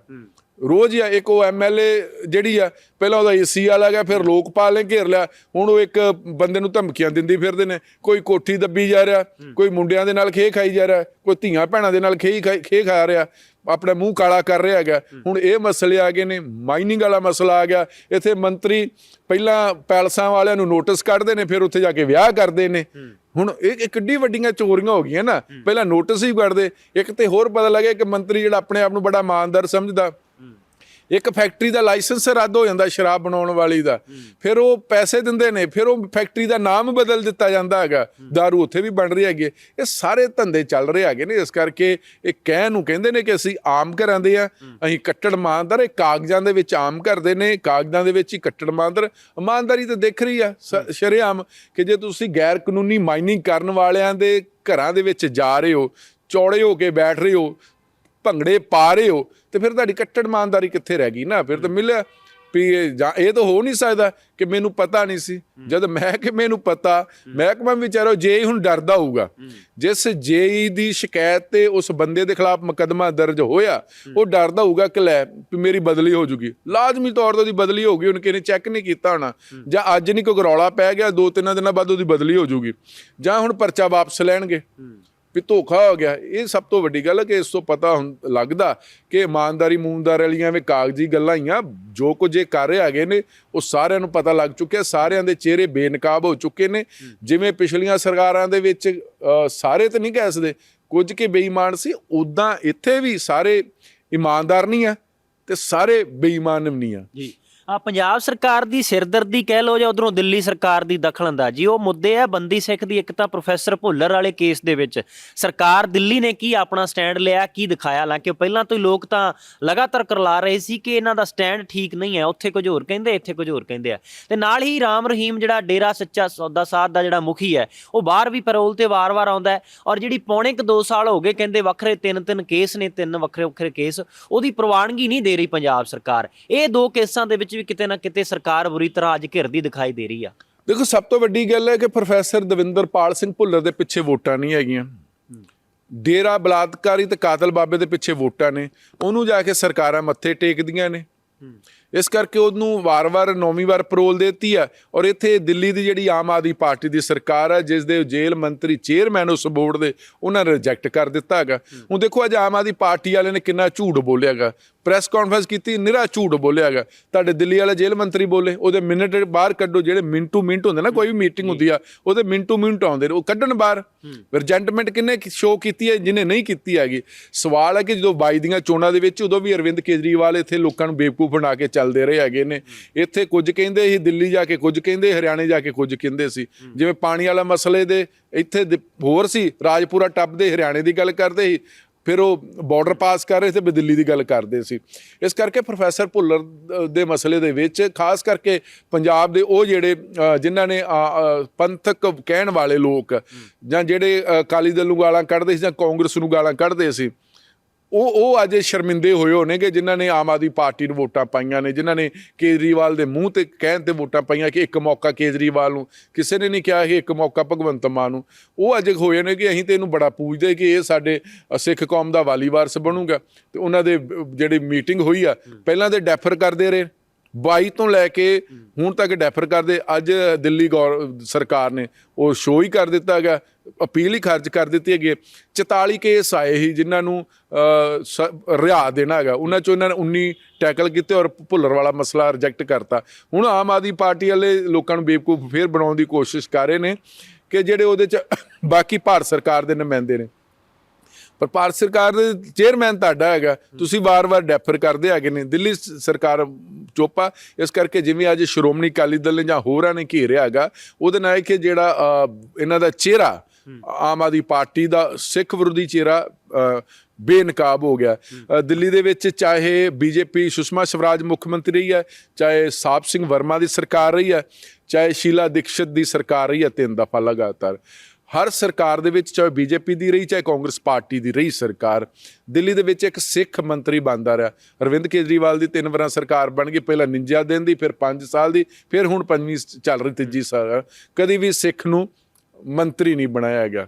ਰੋਜ਼ ਹੀ ਆ ਇੱਕ ਉਹ ਐਮਐਲਏ ਜਿਹੜੀ ਆ ਪਹਿਲਾਂ ਉਹਦਾ ਏਸੀ ਵਾਲਾ ਗਿਆ ਫਿਰ ਲੋਕਪਾਲ ਨੇ ਘੇਰ ਲਿਆ ਹੁਣ ਉਹ ਇੱਕ ਬੰਦੇ ਨੂੰ ਧਮਕੀਆਂ ਦਿੰਦੀ ਫਿਰਦੇ ਨੇ ਕੋਈ ਕੋਠੀ ਦੱਬੀ ਜਾ ਰਿਹਾ ਕੋਈ ਮੁੰਡਿਆਂ ਦੇ ਨਾਲ ਖੇ ਖਾਈ ਜਾ ਰਿਹਾ ਕੋਈ ਧੀਆਂ ਭੈਣਾਂ ਦੇ ਨਾਲ ਖੇ ਖੇ ਖਾ ਰਿਹਾ ਆਪਣਾ ਮੂੰਹ ਕਾਲਾ ਕਰ ਰਿਹਾ ਹੈਗਾ। ਹੁਣ ਇਹ ਮਸਲੇ ਆ ਗਏ ਨੇ ਮਾਈਨਿੰਗ ਵਾਲਾ ਮਸਲਾ ਆ ਗਿਆ ਇੱਥੇ ਮੰਤਰੀ ਪਹਿਲਾਂ ਪੈਲਸਾਂ ਵਾਲਿਆਂ ਨੂੰ ਨੋਟਿਸ ਕੱਢਦੇ ਨੇ ਫਿਰ ਉੱਥੇ ਜਾ ਕੇ ਵਿਆਹ ਕਰਦੇ ਨੇ। ਹੁਣ ਇਹ ਇਹ ਕਿੱਡੀ ਵੱਡੀਆਂ ਚੋਰੀਆਂ ਹੋ ਗਈਆਂ ਨਾ ਪਹਿਲਾਂ ਨੋਟਿਸ ਹੀ ਕੱਢਦੇ ਇੱਕ ਤੇ ਹੋਰ ਪਤਾ ਲੱਗਿਆ ਕਿ ਮੰਤਰੀ ਜਿਹੜਾ ਆਪਣੇ ਆਪ ਨੂੰ ਬੜਾ ਇਮਾਨਦਾਰ ਸਮਝਦਾ ਇੱਕ ਫੈਕਟਰੀ ਦਾ ਲਾਇਸੈਂਸ ਰੱਦ ਹੋ ਜਾਂਦਾ ਸ਼ਰਾਬ ਬਣਾਉਣ ਵਾਲੀ ਦਾ। ਫਿਰ ਉਹ ਪੈਸੇ ਦਿੰਦੇ ਨੇ ਫਿਰ ਉਹ ਫੈਕਟਰੀ ਦਾ ਨਾਮ ਬਦਲ ਦਿੱਤਾ ਜਾਂਦਾ ਹੈਗਾ। दारू ਉੱਥੇ ਵੀ ਬਣ ਰਹੀ ਹੈਗੀ। ਇਹ ਸਾਰੇ ਧੰਦੇ ਚੱਲ ਰਹੇ ਹੈਗੇ ਨੇ ਇਸ ਕਰਕੇ ਇਹ ਕਹਿ ਨੂੰ ਕਹਿੰਦੇ ਨੇ ਕਿ ਅਸੀਂ ਆਮ ਘਰਾਂ ਦੇ ਆ ਅਸੀਂ ਕੱਟੜ ਇਮਾਨਦਾਰ ਇਹ ਕਾਗਜ਼ਾਂ ਦੇ ਵਿੱਚ ਆਮ ਕਰਦੇ ਨੇ ਕਾਗਜ਼ਾਂ ਦੇ ਵਿੱਚ ਹੀ ਕੱਟੜ ਇਮਾਨਦਾਰ ਇਮਾਨਦਾਰੀ ਤਾਂ ਦਿਖ ਰਹੀ ਆ ਸ਼ਰੇਆਮ ਕਿ ਜੇ ਤੁਸੀਂ ਗੈਰ ਕਾਨੂੰਨੀ ਮਾਈਨਿੰਗ ਕਰਨ ਵਾਲਿਆਂ ਦੇ ਘਰਾਂ ਦੇ ਵਿੱਚ ਜਾ ਰਹੇ ਹੋ ਚੌੜੇ ਹੋ ਕੇ ਬੈਠ ਰਹੇ ਹੋ ਭੰਗੜੇ ਪਾ ਰਹੇ ਹੋ ਤੇ ਫਿਰ ਤੁਹਾਡੀ ਕੱਟੜ ਇਮਾਨਦਾਰੀ ਕਿੱਥੇ ਰਹਿ ਗਈ? ਨਾ ਫਿਰ ਤਾਂ ਮਿਲਿਆ ਵੀ ਇਹ ਤਾਂ ਹੋ ਨਹੀਂ ਸਕਦਾ ਕਿ ਮੈਨੂੰ ਪਤਾ ਨਹੀਂ ਸੀ। ਜਦ ਮੈਂ ਕਿ ਮੈਨੂੰ ਪਤਾ ਮਹਿਕਮਾ ਵਿਚਾਰੋ ਜੇ ਹੀ ਹੁਣ ਡਰਦਾ ਹੋਊਗਾ ਜਿਸ ਜੇਈ ਦੀ ਸ਼ਿਕਾਇਤ ਤੇ ਉਸ ਬੰਦੇ ਦੇ ਖਿਲਾਫ ਮੁਕੱਦਮਾ ਦਰਜ ਹੋਇਆ ਉਹ ਡਰਦਾ ਹੋਊਗਾ ਕਿ ਲੈ ਵੀ ਮੇਰੀ ਬਦਲੀ ਹੋ ਜੂਗੀ। ਲਾਜ਼ਮੀ ਤੌਰ ਤੇ ਉਹਦੀ ਬਦਲੀ ਹੋ ਗਈ ਉਹਨੇ ਕਿਨੇ ਚੈੱਕ ਨਹੀਂ ਕੀਤਾ ਹੋਣਾ। ਜਾਂ ਅੱਜ ਨਹੀਂ ਕੋਈ ਰੌਲਾ ਪੈ ਗਿਆ ਦੋ ਤਿੰਨ ਦਿਨਾਂ ਬਾਅਦ ਉਹਦੀ ਬਦਲੀ ਹੋ ਜੂਗੀ। ਜਾਂ ਹੁਣ ਪਰਚਾ ਵਾਪਸ ਲੈਣਗੇ। ਵੀ ਧੋਖਾ ਹੋ ਗਿਆ। ਇਹ ਸਭ ਤੋਂ ਵੱਡੀ ਗੱਲ ਹੈ ਕਿ ਇਸ ਤੋਂ ਪਤਾ ਹੁਣ ਲੱਗਦਾ ਕਿ ਇਮਾਨਦਾਰੀ ਮੂਮਦਾਰ ਵਾਲੀਆਂ ਵੀ ਕਾਗਜ਼ੀ ਗੱਲਾਂ ਹੀ ਆ। ਜੋ ਕੁਝ ਇਹ ਕਰ ਰਹੇ ਹੈਗੇ ਨੇ, ਉਹ ਸਾਰਿਆਂ ਨੂੰ ਪਤਾ ਲੱਗ ਚੁੱਕਿਆ। ਸਾਰਿਆਂ ਦੇ ਚਿਹਰੇ ਬੇਨਕਾਬ ਹੋ ਚੁੱਕੇ ਨੇ। ਜਿਵੇਂ ਪਿਛਲੀਆਂ ਸਰਕਾਰਾਂ ਦੇ ਵਿੱਚ ਸਾਰੇ ਤਾਂ ਨਹੀਂ ਕਹਿ ਸਕਦੇ। ਕੁਝ ਕੇ ਬੇਈਮਾਨ ਸੀ ਉਦਾਂ ਇੱਥੇ ਵੀ ਸਾਰੇ ਇਮਾਨਦਾਰ ਨਹੀਂ ਆ ਤੇ ਸਾਰੇ ਬੇਈਮਾਨ ਵੀ ਨਹੀਂ ਆ। ਜੀ। ਆ ਪੰਜਾਬ ਸਰਕਾਰ ਦੀ ਸਿਰਦਰਦੀ ਕਹਿ ਲੋ ਜਾਂ ਉਧਰੋਂ ਦਿੱਲੀ ਸਰਕਾਰ ਦੀ ਦਖਲਅੰਦਾਜ਼ੀ ਉਹ ਮੁੱਦੇ ਆ ਬੰਦੀ ਸਿੱਖ ਦੀ ਇੱਕ ਤਾਂ ਪ੍ਰੋਫੈਸਰ ਭੁੱਲਰ ਵਾਲੇ ਕੇਸ ਦੇ ਵਿੱਚ। ਸਰਕਾਰ ਦਿੱਲੀ ਨੇ ਕੀ ਆਪਣਾ ਸਟੈਂਡ ਲਿਆ, ਕੀ ਦਿਖਾਇਆ? ਹਾਲਾਂਕਿ ਪਹਿਲਾਂ ਤੋਂ ਹੀ ਲੋਕ ਤਾਂ ਲਗਾਤਾਰ ਕਰਲਾ ਰਹੇ ਸੀ ਕਿ ਇਹਨਾਂ ਦਾ ਸਟੈਂਡ ਠੀਕ ਨਹੀਂ ਹੈ। ਉੱਥੇ ਕੁਝ ਹੋਰ ਕਹਿੰਦੇ, ਇੱਥੇ ਕੁਝ ਹੋਰ ਕਹਿੰਦੇ ਆ। ਤੇ ਨਾਲ ਹੀ ਰਾਮ ਰਹੀਮ ਜਿਹੜਾ ਡੇਰਾ ਸੱਚਾ ਸੌਦਾ ਸਾਧ ਦਾ ਜਿਹੜਾ ਮੁਖੀ ਹੈ, ਉਹ ਬਾਹਰ ਵੀ ਪੈਰੋਲ ਤੇ ਵਾਰ-ਵਾਰ ਆਉਂਦਾ ਔਰ ਜਿਹੜੀ ਪੌਣੇ ਕੁ 2 ਸਾਲ ਹੋ ਗਏ ਕਹਿੰਦੇ ਵੱਖਰੇ ਤਿੰਨ ਤਿੰਨ ਕੇਸ ਨੇ, ਤਿੰਨ ਵੱਖਰੇ ਵੱਖਰੇ ਕੇਸ, ਉਹਦੀ ਪ੍ਰਵਾਨਗੀ ਨਹੀਂ ਦੇ ਰਹੀ ਪੰਜਾਬ ਸਰਕਾਰ। ਇਹ ਦੋ ਕੇਸਾਂ ਦੇ ਵਿੱਚ ਵੀ ਕਿਤੇ ਨਾ ਕਿਤੇ ਸਰਕਾਰ ਬੁਰੀ ਤਰ੍ਹਾਂ ਅੱਜ ਘਿਰਦੀ ਦਿਖਾਈ ਦੇ ਰਹੀ ਆ। ਦੇਖੋ, ਸਭ ਤੋਂ ਵੱਡੀ ਗੱਲ ਹੈ ਕਿ ਪ੍ਰੋਫੈਸਰ ਦਵਿੰਦਰਪਾਲ ਸਿੰਘ ਭੁੱਲਰ ਦੇ ਪਿੱਛੇ ਵੋਟਾਂ ਨਹੀਂ ਹੈਗੀਆਂ। ਡੇਰਾ ਬਲਾਤਕਾਰੀ ਤੇ ਕਾਤਲ ਬਾਬੇ ਦੇ ਪਿੱਛੇ ਵੋਟਾਂ ਨੇ। ਉਹਨੂੰ ਜਾ ਕੇ ਸਰਕਾਰਾਂ ਮੱਥੇ ਟੇਕਦੀਆਂ ਨੇ। ਇਸ ਕਰਕੇ ਉਹਨੂੰ ਵਾਰ-ਵਾਰ, ਨੌਵੀਂ ਵਾਰ ਪਰੋਲ ਦਿੱਤੀ ਆ ਔਰ ਇੱਥੇ ਦਿੱਲੀ ਦੀ ਜਿਹੜੀ ਆਮ ਆਦਮੀ ਪਾਰਟੀ ਦੀ ਸਰਕਾਰ ਹੈ, ਜਿਸ ਦੇ ਜੇਲ੍ਹ ਮੰਤਰੀ ਚੇਅਰਮੈਨ ਉਸ ਬੋਰਡ ਦੇ, ਉਹਨਾਂ ਨੇ ਰਿਜੈਕਟ ਕਰ ਦਿੱਤਾ ਹੈਗਾ। ਹੁਣ ਦੇਖੋ, ਅੱਜ ਆਮ ਆਦਮੀ ਪਾਰਟੀ ਵਾਲੇ ਨੇ ਕਿੰਨਾ ਝੂਠ ਬੋਲਿਆਗਾ ਪ੍ਰੈਸ ਕਾਨਫਰੰਸ ਕੀਤੀ, ਨਿਰਾ ਝੂਠ ਬੋਲਿਆਗਾ ਤੁਹਾਡੇ ਦਿੱਲੀ ਵਾਲੇ ਜੇਲ੍ਹ ਮੰਤਰੀ ਬੋਲੇ, ਉਹਦੇ ਮਿੰਟ ਬਾਹਰ ਕੱਢੋ, ਜਿਹੜੇ ਮਿੰਟੂ ਮਿੰਟ ਹੁੰਦੇ ਨਾ, ਕੋਈ ਵੀ ਮੀਟਿੰਗ ਹੁੰਦੀ ਆ, ਉਹਦੇ ਮਿੰਟੂ ਮਿੰਟ ਆਉਂਦੇ ਨੇ, ਉਹ ਕੱਢਣ ਬਾਹਰ। ਰਿਜੈਂਟਮੈਂਟ ਕਿੰਨੇ ਸ਼ੋਅ ਕੀਤੀ ਹੈ, ਜਿਹਨੇ ਨਹੀਂ ਕੀਤੀ ਹੈਗੀ। ਸਵਾਲ ਹੈ ਕਿ ਜਦੋਂ 22 ਦੀਆਂ ਚੋਣਾਂ ਦੇ ਵਿੱਚ, ਉਦੋਂ ਵੀ ਅਰਵਿੰਦ ਕੇਜਰੀਵਾਲ ਇੱਥੇ ਲੋਕਾਂ ਨੂੰ ਬੇਵਕੂਫ ਬਣਾ ਕੇ ਚੱਲਦੇ ਰਹੇ ਹੈਗੇ ਨੇ। ਇੱਥੇ ਕੁਝ ਕਹਿੰਦੇ ਸੀ ਦਿੱਲੀ ਜਾ ਕੇ ਕੁਝ ਕਹਿੰਦੇ ਹਰਿਆਣੇ ਜਾ ਕੇ ਕੁਝ ਕਹਿੰਦੇ ਸੀ। ਜਿਵੇਂ ਪਾਣੀ ਵਾਲਾ ਮਸਲੇ ਦੇ ਇੱਥੇ ਦੇ- ਹੋਰ ਸੀ ਰਾਜਪੁਰਾ ਟੱਪ ਦੇ ਹਰਿਆਣੇ ਦੀ ਗੱਲ ਕਰਦੇ ਸੀ ਫਿਰ ਉਹ ਬਾਰਡਰ ਪਾਸ ਕਰ ਰਹੇ ਸੀ ਵੀ ਦਿੱਲੀ ਦੀ ਗੱਲ ਕਰਦੇ ਸੀ। ਇਸ ਕਰਕੇ ਪ੍ਰੋਫੈਸਰ ਭੁੱਲਰ ਅ, ਦੇ ਮਸਲੇ ਦੇ ਵਿੱਚ ਖਾਸ ਕਰਕੇ ਪੰਜਾਬ ਦੇ ਉਹ ਜਿਹੜੇ ਅ, ਜਿਨ੍ਹਾਂ ਨੇ ਅ, ਅ, ਪੰਥਕ ਕਹਿਣ ਵਾਲੇ ਲੋਕ ਜਾਂ ਜਿਹੜੇ ਅ, ਅਕਾਲੀ ਦਲ ਨੂੰ ਗਾਲਾਂ ਕੱਢਦੇ ਸੀ ਜਾਂ ਕਾਂਗਰਸ ਨੂੰ ਗਾਲਾਂ ਕੱਢਦੇ ਸੀ ਉਹ ਉਹ ਅੱਜ ਸ਼ਰਮਿੰਦੇ ਹੋਏ ਹੋਣੇ ਕਿ ਜਿਨ੍ਹਾਂ ਨੇ ਆਮ ਆਦਮੀ ਪਾਰਟੀ ਨੂੰ ਵੋਟਾਂ ਪਾਈਆਂ ਨੇ ਜਿਨ੍ਹਾਂ ਨੇ ਕੇਜਰੀਵਾਲ ਦੇ ਮੂੰਹ ਤੇ ਕਹਿਣ ਤੇ ਵੋਟਾਂ ਪਾਈਆਂ ਕਿ ਇੱਕ ਮੌਕਾ ਕੇਜਰੀਵਾਲ ਨੂੰ ਕਿਸੇ ਨੇ ਨਹੀਂ ਕਿਹਾ ਕਿ ਇੱਕ ਮੌਕਾ ਭਗਵੰਤ ਮਾਨ ਨੂੰ। ਉਹ ਅੱਜ ਹੋਏ ਨੇ ਕਿ ਅਸੀਂ ਤੇ ਇਹਨੂੰ ਬੜਾ ਪੂਜਦੇ ਕਿ ਇਹ ਸਾਡੇ ਸਿੱਖ ਕੌਮ ਦਾ ਵਾਲੀ ਵਾਰਸ ਬਣੂਗਾ। ਤੇ ਉਹਨਾਂ ਦੇ ਜਿਹੜੀ ਮੀਟਿੰਗ ਹੋਈ ਆ ਪਹਿਲਾਂ ਤੇ ਡੈਫਰ ਕਰਦੇ ਰਹੇ। 22 ਤੋਂ ਲੈ ਕੇ ਹੁਣ ਤੱਕ ਡੈਫਰ ਕਰਦੇ ਅੱਜ ਦਿੱਲੀ ਸਰਕਾਰ ਨੇ ਉਹ ਸ਼ੋਅ ਹੀ ਕਰ ਦਿੱਤਾ ਗਿਆ ਅਪੀਲ ਹੀ ਖਰਚ ਕਰ ਦਿੱਤੀ ਹੈਗੀ ਹੈ। 44 ਕੇਸ ਆਏ ਸੀ ਜਿਨ੍ਹਾਂ ਨੂੰ ਰਿਹਾ ਦੇਣਾ ਹੈਗਾ। ਉਹਨਾਂ ਚੋਂ ਇਹਨਾਂ ਨੇ 19 ਟੈਕਲ ਕੀਤੇ ਔਰ ਭੁੱਲਰ ਵਾਲਾ ਮਸਲਾ ਰਿਜੈਕਟ ਕਰਤਾ। ਹੁਣ ਆਮ ਆਦਮੀ ਪਾਰਟੀ ਵਾਲੇ ਲੋਕਾਂ ਨੂੰ ਬੇਵਕੂਫ ਫੇਰ ਬਣਾਉਣ ਦੀ ਕੋਸ਼ਿਸ਼ ਕਰ ਰਹੇ ਨੇ ਕਿ ਜਿਹੜੇ ਉਹਦੇ ਚ ਬਾਕੀ ਭਾਰਤ ਸਰਕਾਰ ਦੇ ਨੁਮਾਇੰਦੇ ਨੇ। ਪਰ ਭਾਰਤ ਸਰਕਾਰ ਦੇ ਚੇਅਰਮੈਨ ਤੁਹਾਡਾ ਹੈਗਾ, ਤੁਸੀਂ ਵਾਰ-ਵਾਰ ਡੈਫਰ ਕਰਦੇ ਹੈਗੇ ਨੇ। ਦਿੱਲੀ ਸਰਕਾਰ ਚੋਪਾ, ਇਸ ਕਰਕੇ ਜਿਵੇਂ ਅੱਜ ਸ਼੍ਰੋਮਣੀ ਅਕਾਲੀ ਦਲ ਨੇ ਜਾਂ ਹੋਰਾਂ ਨੇ ਘੇਰਿਆ ਹੈਗਾ, ਉਹਦੇ ਨਾਲ ਕਿ ਜਿਹੜਾ ਇਹਨਾਂ ਦਾ ਚਿਹਰਾ, ਆਮ ਆਦਮੀ ਪਾਰਟੀ ਦਾ ਸਿੱਖ ਵਿਰੋਧੀ ਚਿਹਰਾ ਬੇਨਕਾਬ ਹੋ ਗਿਆ। ਦਿੱਲੀ ਦੇ ਵਿੱਚ ਚਾਹੇ ਬੀਜੇਪੀ ਸੁਸ਼ਮਾ ਸਵਰਾਜ ਮੁੱਖ ਮੰਤਰੀ ਰਹੀ ਹੈ, ਚਾਹੇ ਸਾਬ ਸਿੰਘ ਵਰਮਾ ਦੀ ਸਰਕਾਰ ਰਹੀ ਹੈ, ਚਾਹੇ ਸ਼ੀਲਾ ਦੀਕਸ਼ਤ ਦੀ ਸਰਕਾਰ ਰਹੀ ਹੈ, ਤਿੰਨ ਦਫਾ ਲਗਾਤਾਰ। ਹਰ ਸਰਕਾਰ ਦੇ ਵਿੱਚ ਚਾਹੇ ਬੀਜੇਪੀ ਦੀ ਰਹੀ ਚਾਹੇ ਕਾਂਗਰਸ ਪਾਰਟੀ ਦੀ ਰਹੀ ਸਰਕਾਰ ਦਿੱਲੀ ਦੇ ਵਿੱਚ ਇੱਕ ਸਿੱਖ ਮੰਤਰੀ ਬਣਦਾ ਰਿਹਾ। ਅਰਵਿੰਦ ਕੇਜਰੀਵਾਲ ਦੀ ਤਿੰਨ ਵਾਰਾਂ ਸਰਕਾਰ ਬਣ ਗਈ ਪਹਿਲਾਂ 49 ਦਿਨ ਦੀ ਫਿਰ 5 ਸਾਲ ਦੀ ਫਿਰ ਹੁਣ ਪੰਜਵੀਂ ਚੱਲ ਰਹੀ ਤੀਜੀ ਸਾਲ। ਕਦੀ ਵੀ ਸਿੱਖ ਨੂੰ ਮੰਤਰੀ ਨਹੀਂ ਬਣਾਇਆ ਗਿਆ।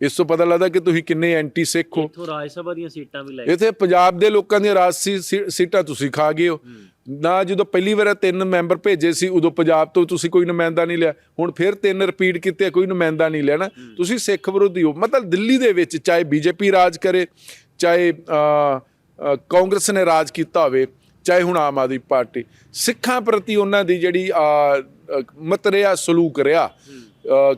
ਇਸ ਤੋਂ ਪਤਾ ਲੱਗਦਾ ਕਿ ਤੁਸੀਂ ਕਿੰਨੇ ਐਂਟੀ ਸਿੱਖ ਹੋ। ਇੱਥੋਂ ਰਾਜ ਸਭਾ ਦੀਆਂ ਸੀਟਾਂ ਵੀ ਲੈ ਇੱਥੇ ਪੰਜਾਬ ਦੇ ਲੋਕਾਂ ਦੀਆਂ ਰਾਜਸੀ ਸੀ- ਸੀਟਾਂ ਤੁਸੀਂ ਖਾ ਗਏ ਹੋ। ਨਾ ਜਦੋਂ ਪਹਿਲੀ ਵਾਰ ਤਿੰਨ ਮੈਂਬਰ ਭੇਜੇ ਸੀ ਉਦੋਂ ਪੰਜਾਬ ਤੋਂ ਤੁਸੀਂ ਕੋਈ ਨੁਮਾਇੰਦਾ ਨਹੀਂ ਲਿਆ। ਹੁਣ ਫਿਰ ਤਿੰਨ ਰਿਪੀਟ ਕੀਤੇ ਕੋਈ ਨੁਮਾਇੰਦਾ ਨਹੀਂ ਲੈਣਾ ਤੁਸੀਂ ਸਿੱਖ ਵਿਰੋਧੀ ਹੋ। ਮਤਲਬ ਦਿੱਲੀ ਦੇ ਵਿੱਚ ਚਾਹੇ ਬੀਜੇਪੀ ਰਾਜ ਕਰੇ ਚਾਹੇ ਕਾਂਗਰਸ ਨੇ ਰਾਜ ਕੀਤਾ ਹੋਵੇ ਚਾਹੇ ਹੁਣ ਆਮ ਆਦਮੀ ਪਾਰਟੀ। ਸਿੱਖਾਂ ਪ੍ਰਤੀ ਉਹਨਾਂ ਦੀ ਜਿਹੜੀ ਮਤਰਿਆ ਸਲੂਕ ਰਿਹਾ।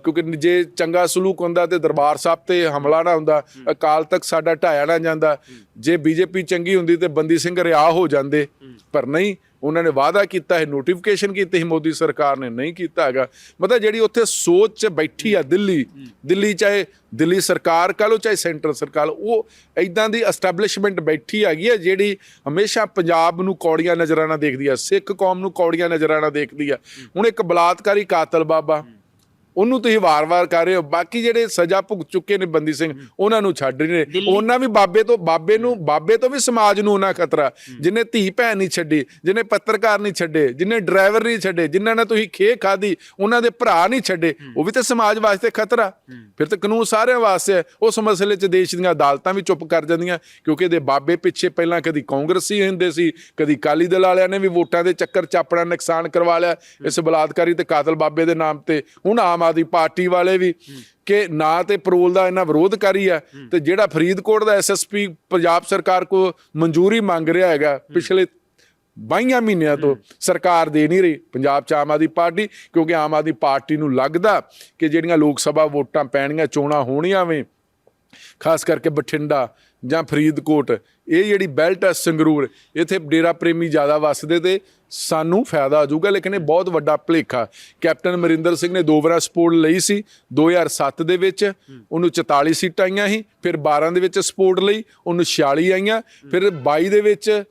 ਕਿਉਂਕਿ ਜੇ ਚੰਗਾ ਸਲੂਕ ਹੁੰਦਾ ਤੇ ਦਰਬਾਰ ਸਾਹਿਬ ਤੇ ਹਮਲਾ ਨਾ ਹੁੰਦਾ ਅਕਾਲ ਤੱਕ ਸਾਡਾ ਢਾਇਆ ਨਾ ਜਾਂਦਾ। ਜੇ ਬੀਜੇਪੀ ਚੰਗੀ ਹੁੰਦੀ ਤੇ ਬੰਦੀ ਸਿੰਘ ਰਿਹਾ ਹੋ ਜਾਂਦੇ। ਪਰ ਨਹੀਂ ਉਹਨਾਂ ਨੇ ਵਾਅਦਾ ਕੀਤਾ ਹੈ ਨੋਟੀਫਿਕੇਸ਼ਨ ਕੀਤੀ ਸੀ ਮੋਦੀ ਸਰਕਾਰ ਨੇ ਨਹੀਂ ਕੀਤਾ ਹੈਗਾ। ਮਤਲਬ ਜਿਹੜੀ ਉੱਥੇ ਸੋਚ ਚ ਬੈਠੀ ਆ ਦਿੱਲੀ ਦਿੱਲੀ ਚਾਹੇ ਦਿੱਲੀ ਸਰਕਾਰ ਕਹ ਲਓ ਚਾਹੇ ਸੈਂਟਰ ਸਰਕਾਰ ਉਹ ਇਦਾਂ ਦੀ ਐਸਟੈਬਲਿਸ਼ਮੈਂਟ ਬੈਠੀ ਹੈਗੀ ਹੈ ਜਿਹੜੀ ਹਮੇਸ਼ਾ ਪੰਜਾਬ ਨੂੰ ਕੌੜੀਆਂ ਨਜ਼ਰਾਂ ਨਾਲ ਦੇਖਦੀ ਆ ਸਿੱਖ ਕੌਮ ਨੂੰ ਕੌੜੀਆਂ ਨਜ਼ਰਾਂ ਨਾਲ ਦੇਖਦੀ ਆ। ਹੁਣ ਇੱਕ ਬਲਾਤਕਾਰੀ ਕਾਤਲ ਬਾਬਾ ਉਹਨੂੰ ਤੁਸੀਂ ਵਾਰ-ਵਾਰ ਕਰ ਰਹੇ ਹੋ। ਬਾਕੀ ਜਿਹੜੇ ਸਜ਼ਾ ਭੁਗਤ ਚੁੱਕੇ ਨੇ ਬੰਦੀ ਸਿੰਘ ਉਹਨਾਂ ਨੂੰ ਛੱਡ ਰਹੇ ਨੇ। ਉਹਨਾਂ ਵੀ ਬਾਬੇ ਤੋਂ ਬਾਬੇ ਨੂੰ ਬਾਬੇ ਤੋਂ ਵੀ ਸਮਾਜ ਨੂੰ ਉਹਨਾਂ ਖਤਰਾ। ਜਿਨੇ ਧੀ ਭੈਣ ਨਹੀਂ ਛੱਡੀ ਜਿਨੇ ਪੱਤਰਕਾਰ ਨਹੀਂ ਛੱਡੇ ਜਿਨੇ ਡਰਾਈਵਰ ਨਹੀਂ ਛੱਡੇ ਜਿਨ੍ਹਾਂ ਨਾਲ ਤੁਸੀਂ ਖੇ ਖਾਦੀ ਉਹਨਾਂ ਦੇ ਭਰਾ ਨਹੀਂ ਛੱਡੇ ਉਹ ਵੀ ਤਾਂ ਸਮਾਜ ਵਾਸਤੇ ਖਤਰਾ। ਫਿਰ ਤਾਂ ਕਾਨੂੰਨ ਸਾਰਿਆਂ ਵਾਸਤੇ ਹੈ। ਉਸ ਮਸਲੇ 'ਚ ਦੇਸ਼ ਦੀਆਂ ਅਦਾਲਤਾਂ ਵੀ ਚੁੱਪ ਕਰ ਜਾਂਦੀਆਂ ਕਿਉਂਕਿ ਇਹਦੇ ਬਾਬੇ ਪਿੱਛੇ ਪਹਿਲਾਂ ਕਦੀ ਕਾਂਗਰਸੀ ਹੁੰਦੇ ਸੀ ਕਦੀ ਕਾਲੀ ਦਲ ਵਾਲਿਆਂ ਨੇ ਵੀ ਵੋਟਾਂ ਦੇ ਚੱਕਰ 'ਚ ਆਪਣਾ ਨੁਕਸਾਨ ਕਰਵਾ ਲਿਆ। ਇਸ ਬਲਾਤਕਾਰੀ ਤੇ ਕਾਤਲ ਬਾਬੇ ਦੇ ਨਾਮ ਤੇ ਹੁਣ ਆਮ ਆਦਮੀ ਪਾਰਟੀ ਵਾਲੇ ਵੀ ਕਿ ਨਾ ਤੇ ਪਰੋਲ ਦਾ ਇਹਨਾਂ ਵਿਰੋਧ ਕਰੀ ਹੈ ਤੇ ਜਿਹੜਾ ਫਰੀਦਕੋਟ ਦਾ ਐਸਐਸਪੀ ਪੰਜਾਬ ਸਰਕਾਰ ਕੋ ਮਨਜ਼ੂਰੀ ਮੰਗ ਰਿਹਾ ਹੈਗਾ ਪਿਛਲੇ 22 ਮਹੀਨਿਆਂ ਤੋਂ ਸਰਕਾਰ ਦੇ ਨਹੀਂ ਰਹੀ ਪੰਜਾਬ ਚ ਆਮ ਆਦਮੀ ਪਾਰਟੀ, ਕਿਉਂਕਿ ਆਮ ਆਦਮੀ ਪਾਰਟੀ ਨੂੰ ਲੱਗਦਾ ਕਿ ਜਿਹੜੀਆਂ ਲੋਕ ਸਭਾ ਵੋਟਾਂ ਪੈਣੀਆਂ ਚੋਣਾਂ ਹੋਣੀਆਂ ਵੇ, ਖਾਸ ਕਰਕੇ ਬਠਿੰਡਾ ਜਾਂ ਫਰੀਦਕੋਟ, ਇਹ ਜਿਹੜੀ ਬੈਲਟ ਹੈ ਸੰਗਰੂਰ, ਇੱਥੇ ਡੇਰਾ ਪ੍ਰੇਮੀ ਜ਼ਿਆਦਾ ਵੱਸਦੇ ਤੇ ਸਾਨੂੰ ਫਾਇਦਾ ਆ ਜਾਊਗਾ, ਲੇਕਿਨ ਇਹ ਬਹੁਤ ਵੱਡਾ ਭੁਲੇਖਾ ਕੈਪਟਨ ਅਮਰਿੰਦਰ ਸਿੰਘ ਨੇ ਦੋ ਵਾਰ ਸਪੋਰਟ ਲਈ ਸੀ 2007 ਦੇ ਵਿੱਚ, ਉਹਨੂੰ 44 ਸੀਟਾਂ ਆਈਆਂ ਸੀ, ਫਿਰ 12 ਦੇ ਵਿੱਚ ਸਪੋਰਟ ਲਈ, ਉਹਨੂੰ 46 ਆਈਆਂ, ਫਿਰ 22 ਦੇ ਵਿੱਚ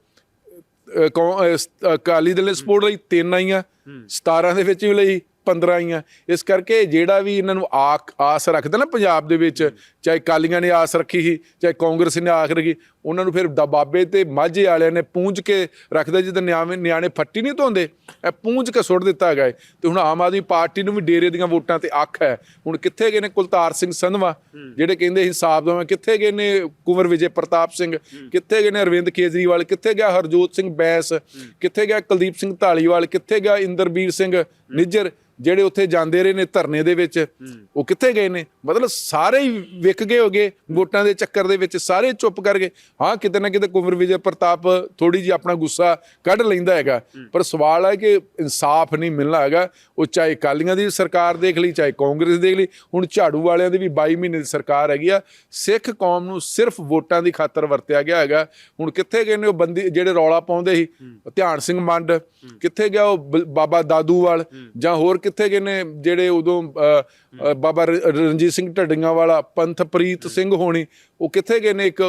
ਕੌ- ਅਕਾਲੀ ਦਲ ਨੇ ਸਪੋਰਟ ਲਈ, ਤਿੰਨ ਆਈਆਂ 17 ਦੇ ਵਿੱਚ ਵੀ ਲਈ 15 ਆ ਇਸ ਕਰਕੇ ਜਿਹੜਾ ਵੀ ਇਹਨਾਂ ਨੂੰ ਆਕ ਆਸ ਰੱਖਦਾ ਨਾ ਪੰਜਾਬ ਦੇ ਵਿੱਚ, ਚਾਹੇ ਕਾਲੀਆਂ ਨੇ ਆਸ ਰੱਖੀ ਸੀ, ਚਾਹੇ ਕਾਂਗਰਸ ਨੇ ਆਸ ਰੱਖੀ ਉਹਨਾਂ ਨੂੰ ਫਿਰ ਦਬਾਬੇ ਤੇ ਮਾਝੇ ਵਾਲਿਆਂ ਨੇ ਪੂੰਝ ਕੇ ਰੱਖਦਾ ਜਿੱਦਾਂ ਨਿਆਣੇ ਨਿਆਣੇ ਫੱਟੀ ਨਹੀਂ ਧੋਂਦੇ ਇਹ ਪੂੰਝ ਕੇ ਸੁੱਟ ਦਿੱਤਾ ਗਿਆ ਹੈ। ਤੇ ਹੁਣ ਆਮ ਆਦਮੀ ਪਾਰਟੀ ਨੂੰ ਵੀ ਡੇਰੇ ਦੀਆਂ ਵੋਟਾਂ ਤੇ ਅੱਖ ਹੈ। ਹੁਣ ਕਿੱਥੇ ਗਏ ਨੇ ਕੁਲਤਾਰ ਸਿੰਘ ਸੰਧਵਾ ਜਿਹੜੇ ਕਹਿੰਦੇ ਸਾਫ਼ ਦਵਾਂ ਕਿੱਥੇ ਗਏ ਨੇ ਕੁੰਵਰ ਵਿਜੇ ਪ੍ਰਤਾਪ ਸਿੰਘ ਕਿੱਥੇ ਗਏ ਨੇ ਅਰਵਿੰਦ ਕੇਜਰੀਵਾਲ ਕਿੱਥੇ ਗਿਆ ਹਰਜੋਤ ਸਿੰਘ ਬੈਸ ਕਿੱਥੇ ਗਿਆ ਕੁਲਦੀਪ ਸਿੰਘ ਢਾਲੀਵਾਲ ਕਿੱਥੇ ਗਿਆ ਇੰਦਰਬੀਰ ਸਿੰਘ ਨਿੱਜਰ ਜਿਹੜੇ ਉੱਥੇ ਜਾਂਦੇ ਰਹੇ ਨੇ ਧਰਨੇ ਦੇ ਵਿੱਚ ਉਹ ਕਿੱਥੇ ਗਏ ਨੇ? ਮਤਲਬ ਸਾਰੇ ਹੀ ਵਿਕ ਗਏ ਹੋਗੇ ਵੋਟਾਂ ਦੇ ਚੱਕਰ ਦੇ ਵਿੱਚ ਸਾਰੇ ਚੁੱਪ ਕਰ ਗਏ। ਹਾਂ ਕਿਤੇ ਨਾ ਕਿਤੇ ਕੁੰਵਰ ਵਿਜੇ ਪ੍ਰਤਾਪ ਥੋੜੀ ਜੀ ਆਪਣਾ ਗੁੱਸਾ ਕੱਢ ਲੈਂਦਾ ਹੈਗਾ। ਪਰ ਸਵਾਲ ਹੈ ਕਿ ਇਨਸਾਫ ਨਹੀਂ ਮਿਲਣਾ ਹੈਗਾ। ਉਹ ਚਾਹੇ ਕਾਲੀਆਂ ਦੀ ਸਰਕਾਰ ਦੇਖ ਲਈ ਚਾਹੇ ਕਾਂਗਰਸ ਦੇਖ ਲਈ ਹੁਣ ਝਾੜੂ ਵਾਲਿਆਂ ਦੀ ਵੀ 22 ਮਹੀਨੇ ਦੀ ਸਰਕਾਰ ਹੈਗੀ ਆ। ਸਿੱਖ ਕੌਮ ਨੂੰ ਸਿਰਫ ਵੋਟਾਂ ਦੀ ਖਾਤਰ ਵਰਤਿਆ ਗਿਆ ਹੈਗਾ। ਹੁਣ ਕਿੱਥੇ ਗਏ ਨੇ ਉਹ ਬੰਦੀ ਜਿਹੜੇ ਰੌਲਾ ਪਾਉਂਦੇ ਸੀ? ਧਿਆਨ ਸਿੰਘ ਮੰਡ। ਕਿੱਥੇ ਗਿਆ ਉਹ ਬਾਬਾ ਦਾਦੂਵਾਲ? ਜਾਂ ਹੋਰ ਕਿੱਥੇ ਗਏ ਨੇ ਜਿਹੜੇ ਉਦੋਂ ਬਾਬਾ ਰਣਜੀਤ ਸਿੰਘ ਢੱਡੀਆਂ ਵਾਲਾ ਪੰਥਪ੍ਰੀਤ ਸਿੰਘ ਹੋਣੀ ਉਹ ਕਿੱਥੇ ਗਏ ਨੇ ਇੱਕ